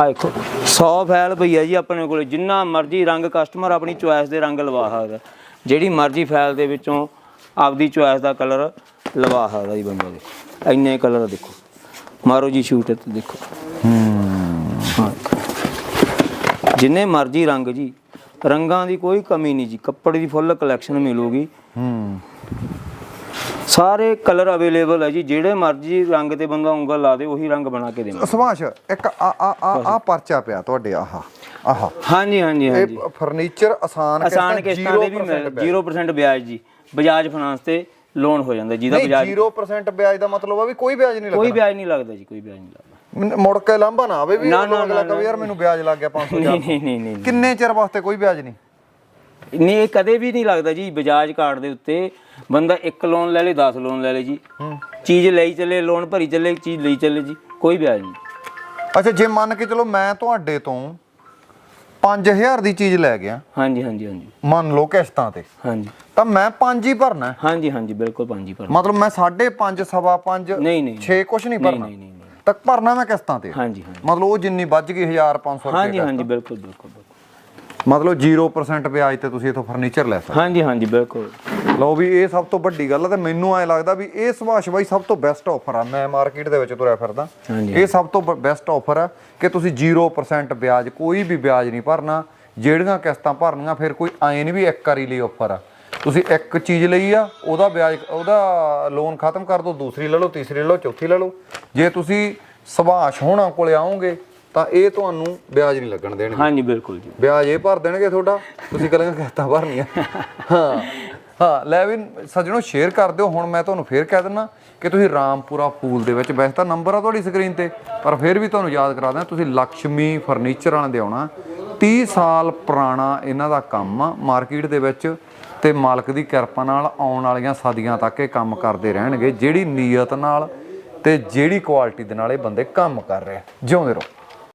ਆ ਦੇਖੋ 100 ਫਾਈਲ ਪਈ ਹੈ ਜੀ ਆਪਣੇ ਕੋਲ, ਜਿੰਨਾ ਮਰਜ਼ੀ ਰੰਗ ਕਸਟਮਰ ਆਪਣੀ ਚੁਆਇਸ ਦੇ ਰੰਗ ਲਵਾ ਸਕਦਾ। ਜਿਹੜੀ ਮਰਜ਼ੀ ਫਾਈਲ ਦੇ ਵਿੱਚੋਂ ਆਪਦੀ ਚੁਆਇਸ ਦਾ ਕਲਰ ਲਵਾ ਸਕਦਾ ਜੀ ਬੰਦਾ ਦੇਖੋ ਇੰਨੇ ਕਲਰ ਦੇਖੋ। ਮਾਰੋ ਜੀ ਸ਼ੂਟ ਤੇ ਦੇਖੋ। ਜਿੰਨੇ ਮਰਜ਼ੀ ਰੰਗ ਜੀ, ਰੰਗਾਂ ਦੀ ਕੋਈ ਕਮੀ ਨਹੀਂ ਜੀ। ਕੱਪੜੇ ਦੀ ਫੁੱਲ ਕਲੈਕਸ਼ਨ ਮਿਲੂਗੀ। ਹੂੰ। ਸਾਰੇ ਕਲਰ ਅਵੇਲੇਬਲ ਹੈ ਜੀ ਜਿਹੜੇ ਮਰਜ਼ੀ ਰੰਗ ਤੇ ਬੰਦਾ ਉਂਗਲ ਲਾ ਦੇ ਉਹੀ ਰੰਗ ਬਣਾ ਕੇ ਦੇਵਾਂ ਸੁਭਾਸ਼ ਇੱਕ ਆ ਆ ਆ ਆ ਪਰਚਾ ਪਿਆ ਤੁਹਾਡੇ ਆਹ ਆਹ। ਹਾਂਜੀ ਹਾਂਜੀ ਹਾਂਜੀ। ਇਹ ਫਰਨੀਚਰ ਆਸਾਨ ਆਸਾਨ ਕਿਸ਼ਤਾਂ ਦੇ ਵੀ 0% ਮਿਲ ਵਿਆਜ। 0% ਵਿਆਜ ਜੀ। ਬਜਾਜ ਫਾਈਨਾਂਸ ਤੇ ਲੋਨ ਹੋ ਜਾਂਦਾ ਜਿਹਦਾ ਬਜਾਜ 0% ਵਿਆਜ ਦਾ ਮਤਲਬ ਆ ਵੀ ਕੋਈ ਵਿਆਜ ਨਹੀਂ ਕੋਈ ਲੱਗਦਾ ਵਿਆਜ ਨਹੀਂ ਲੱਗਦਾ ਜੀ ਕੋਈ ਵਿਆਜ ਨਹੀਂ ਲੱਗਦਾ। ਮੁੜ ਕੇ ਲਾਂਭਾ ਨਾ ਆਵੇ ਵੀ ਨਾ, ਉਦੋਂ ਨਾ, ਅਗਲਾ ਕਹੇ ਯਾਰ ਮੈਨੂੰ ਵਿਆਜ ਲੱਗ ਗਿਆ 500 ਨਹੀਂ ਨਹੀਂ ਨਹੀਂ ਨਹੀਂ। ਕਿੰਨੇ ਚਿਰ ਵਾਸਤੇ ਕੋਈ ਵਿਆਜ ਨਹੀਂ? ਨਹੀਂ ਇਹ ਕਦੇ ਵੀ ਨਹੀਂ ਲੱਗਦਾ ਜੀ ਬਜਾਜ ਕਾਰਡ ਦੇ ਉੱਤੇ ਬੰਦਾ ਇੱਕ ਲੋਨ ਲੈ ਲੇ 10 ਲੋਨ ਲੈ ਲੇ ਜੀ। ਚੀਜ਼ ਲਈ ਚੱਲੇ ਲੋਨ ਭਰੀ ਚੱਲੇ ਚੀਜ਼ ਲਈ ਚੱਲੇ ਜੀ ਕੋਈ ਵਿਆਜ ਨਹੀਂ। ਅੱਛਾ ਜੇ ਮੰਨ ਕੇ ਚਲੋ ਮੈਂ ਤੁਹਾਡੇ ਤੋਂ 5000 ਦੀ ਚੀਜ਼ ਲੈ ਗਿਆ। ਹਾਂਜੀ ਹਾਂਜੀ ਹਾਂਜੀ। ਮੰਨ ਲਓ ਕਿਸ਼ਤਾਂ ਤੇ। ਹਾਂਜੀ। ਤਾਂ ਮੈਂ 5 ਹੀ ਭਰਨਾ ਹੈ। ਹਾਂਜੀ ਹਾਂਜੀ ਬਿਲਕੁਲ ਪੰਜੀ ਪਰ ਮਤਲਬ ਮੈਂ 5.5 ਸਵਾ 5 ਨਹੀਂ ਨਹੀਂ 6 ਕੁਛ ਨਹੀਂ ਭਰਨਾ। ਨਹੀਂ ਨਹੀਂ ਨਹੀਂ। ਤੱਕ ਭਰਨਾ ਮੈਂ ਕਿਸ਼ਤਾਂ ਤੇ। ਹਾਂਜੀ ਹਾਂਜੀ। ਮਤਲਬ ਉਹ ਜਿੰਨੀ ਵੱਜ ਗਈ 1500 ਹਾਂਜੀ ਰੁਪਏ ਹਾਂਜੀ ਬਿਲਕੁਲ ਬਿਲਕੁਲ ਬਿਲਕੁਲ। ਮਤਲਬ 0% ਵਿਆਜ ਤੇ ਤੁਸੀਂ ਇਥੋਂ ਫਰਨੀਚਰ ਲੈ ਸਕਦੇ ਹਾਂਜੀ ਹਾਂਜੀ ਬਿਲਕੁਲ। ਲਓ ਵੀ ਇਹ ਸਭ ਤੋਂ ਵੱਡੀ ਗੱਲ ਹੈ ਤੇ ਮੈਨੂੰ ਐ ਲੱਗਦਾ ਵੀ ਇਹ ਸੁਭਾਸ਼ ਬਾਈ ਸਭ ਤੋਂ ਬੈਸਟ ਆਫਰ ਆ। ਮੈਂ ਮਾਰਕੀਟ ਦੇ ਵਿੱਚ ਤੁਰਿਆ ਫਿਰਦਾ। ਇਹ ਸਭ ਤੋਂ ਬੈਸਟ ਆਫਰ ਆ ਕਿ ਤੁਸੀਂ 0% ਵਿਆਜ ਕੋਈ ਵੀ ਵਿਆਜ ਨਹੀਂ ਭਰਨਾ। ਜਿਹੜੀਆਂ ਕਿਸ਼ਤਾਂ ਭਰਨੀਆਂ ਫਿਰ ਕੋਈ ਐ ਨਹੀਂ ਵੀ ਇੱਕ ਵਾਰੀ ਲਈ ਆਫਰ ਆ। ਤੁਸੀਂ ਇੱਕ ਚੀਜ਼ ਲਈ ਆ ਉਹਦਾ ਵਿਆਜ ਉਹਦਾ ਲੋਨ ਖਤਮ ਕਰ ਦਿਓ ਦੂਸਰੀ ਲੈ ਲਓ ਤੀਸਰੀ ਲੈ ਲਓ ਚੌਥੀ ਲੈ ਲਓ। ਜੇ ਤੁਸੀਂ ਸੁਭਾਸ਼ ਹੋਣਾ ਕੋਲੇ ਆਓਗੇ ਤਾਂ ਇਹ ਤੁਹਾਨੂੰ ਵਿਆਜ ਨਹੀਂ ਲੱਗਣ ਦੇਣਗੇ। ਹਾਂਜੀ ਬਿਲਕੁਲ ਜੀ। ਵਿਆਜ ਇਹ ਭਰ ਦੇਣਗੇ ਤੁਹਾਡਾ ਤੁਸੀਂ ਕਹਾਂਗੇ ਕਿਸ਼ਤਾਂ ਭਰਨੀਆਂ। ਹਾਂ ਹਾਂ ਲੈ ਵੀ ਸੱਜਣੋ ਸ਼ੇਅਰ ਕਰ ਦਿਓ ਹੁਣ ਮੈਂ ਤੁਹਾਨੂੰ ਫੇਰ ਕਹਿ ਦਿੰਦਾ ਕਿ ਤੁਸੀਂ ਰਾਮਪੁਰਾ ਫੂਲ ਦੇ ਵਿੱਚ ਵੈਸੇ ਤਾਂ ਨੰਬਰ ਆ ਤੁਹਾਡੀ ਸਕਰੀਨ ਤੇ ਪਰ ਫਿਰ ਵੀ ਤੁਹਾਨੂੰ ਯਾਦ ਕਰਾ ਦਿਆਂ ਤੁਸੀਂ ਲక్ష్ਮੀ ਫਰਨੀਚਰ ਵਾਲਿਆਂ ਦੇ ਆਉਣਾ। 30 ਸਾਲ ਪੁਰਾਣਾ ਇਹਨਾਂ ਦਾ ਕੰਮ ਆ ਮਾਰਕੀਟ ਦੇ ਵਿੱਚ ਤੇ ਮਾਲਕ ਦੀ ਕਿਰਪਾ ਨਾਲ ਆਉਣ ਵਾਲੀਆਂ ਸਦੀਆਂ ਤੱਕ ਇਹ ਕੰਮ ਕਰਦੇ ਰਹਿਣਗੇ ਜਿਹੜੀ ਨੀਅਤ ਨਾਲ ਤੇ ਜਿਹੜੀ ਕੁਆਲਿਟੀ ਦੇ ਨਾਲ ਇਹ ਬੰਦੇ ਕੰਮ ਕਰ ਰਹੇ ਜਿਉਂਦੇ ਰਹੋ।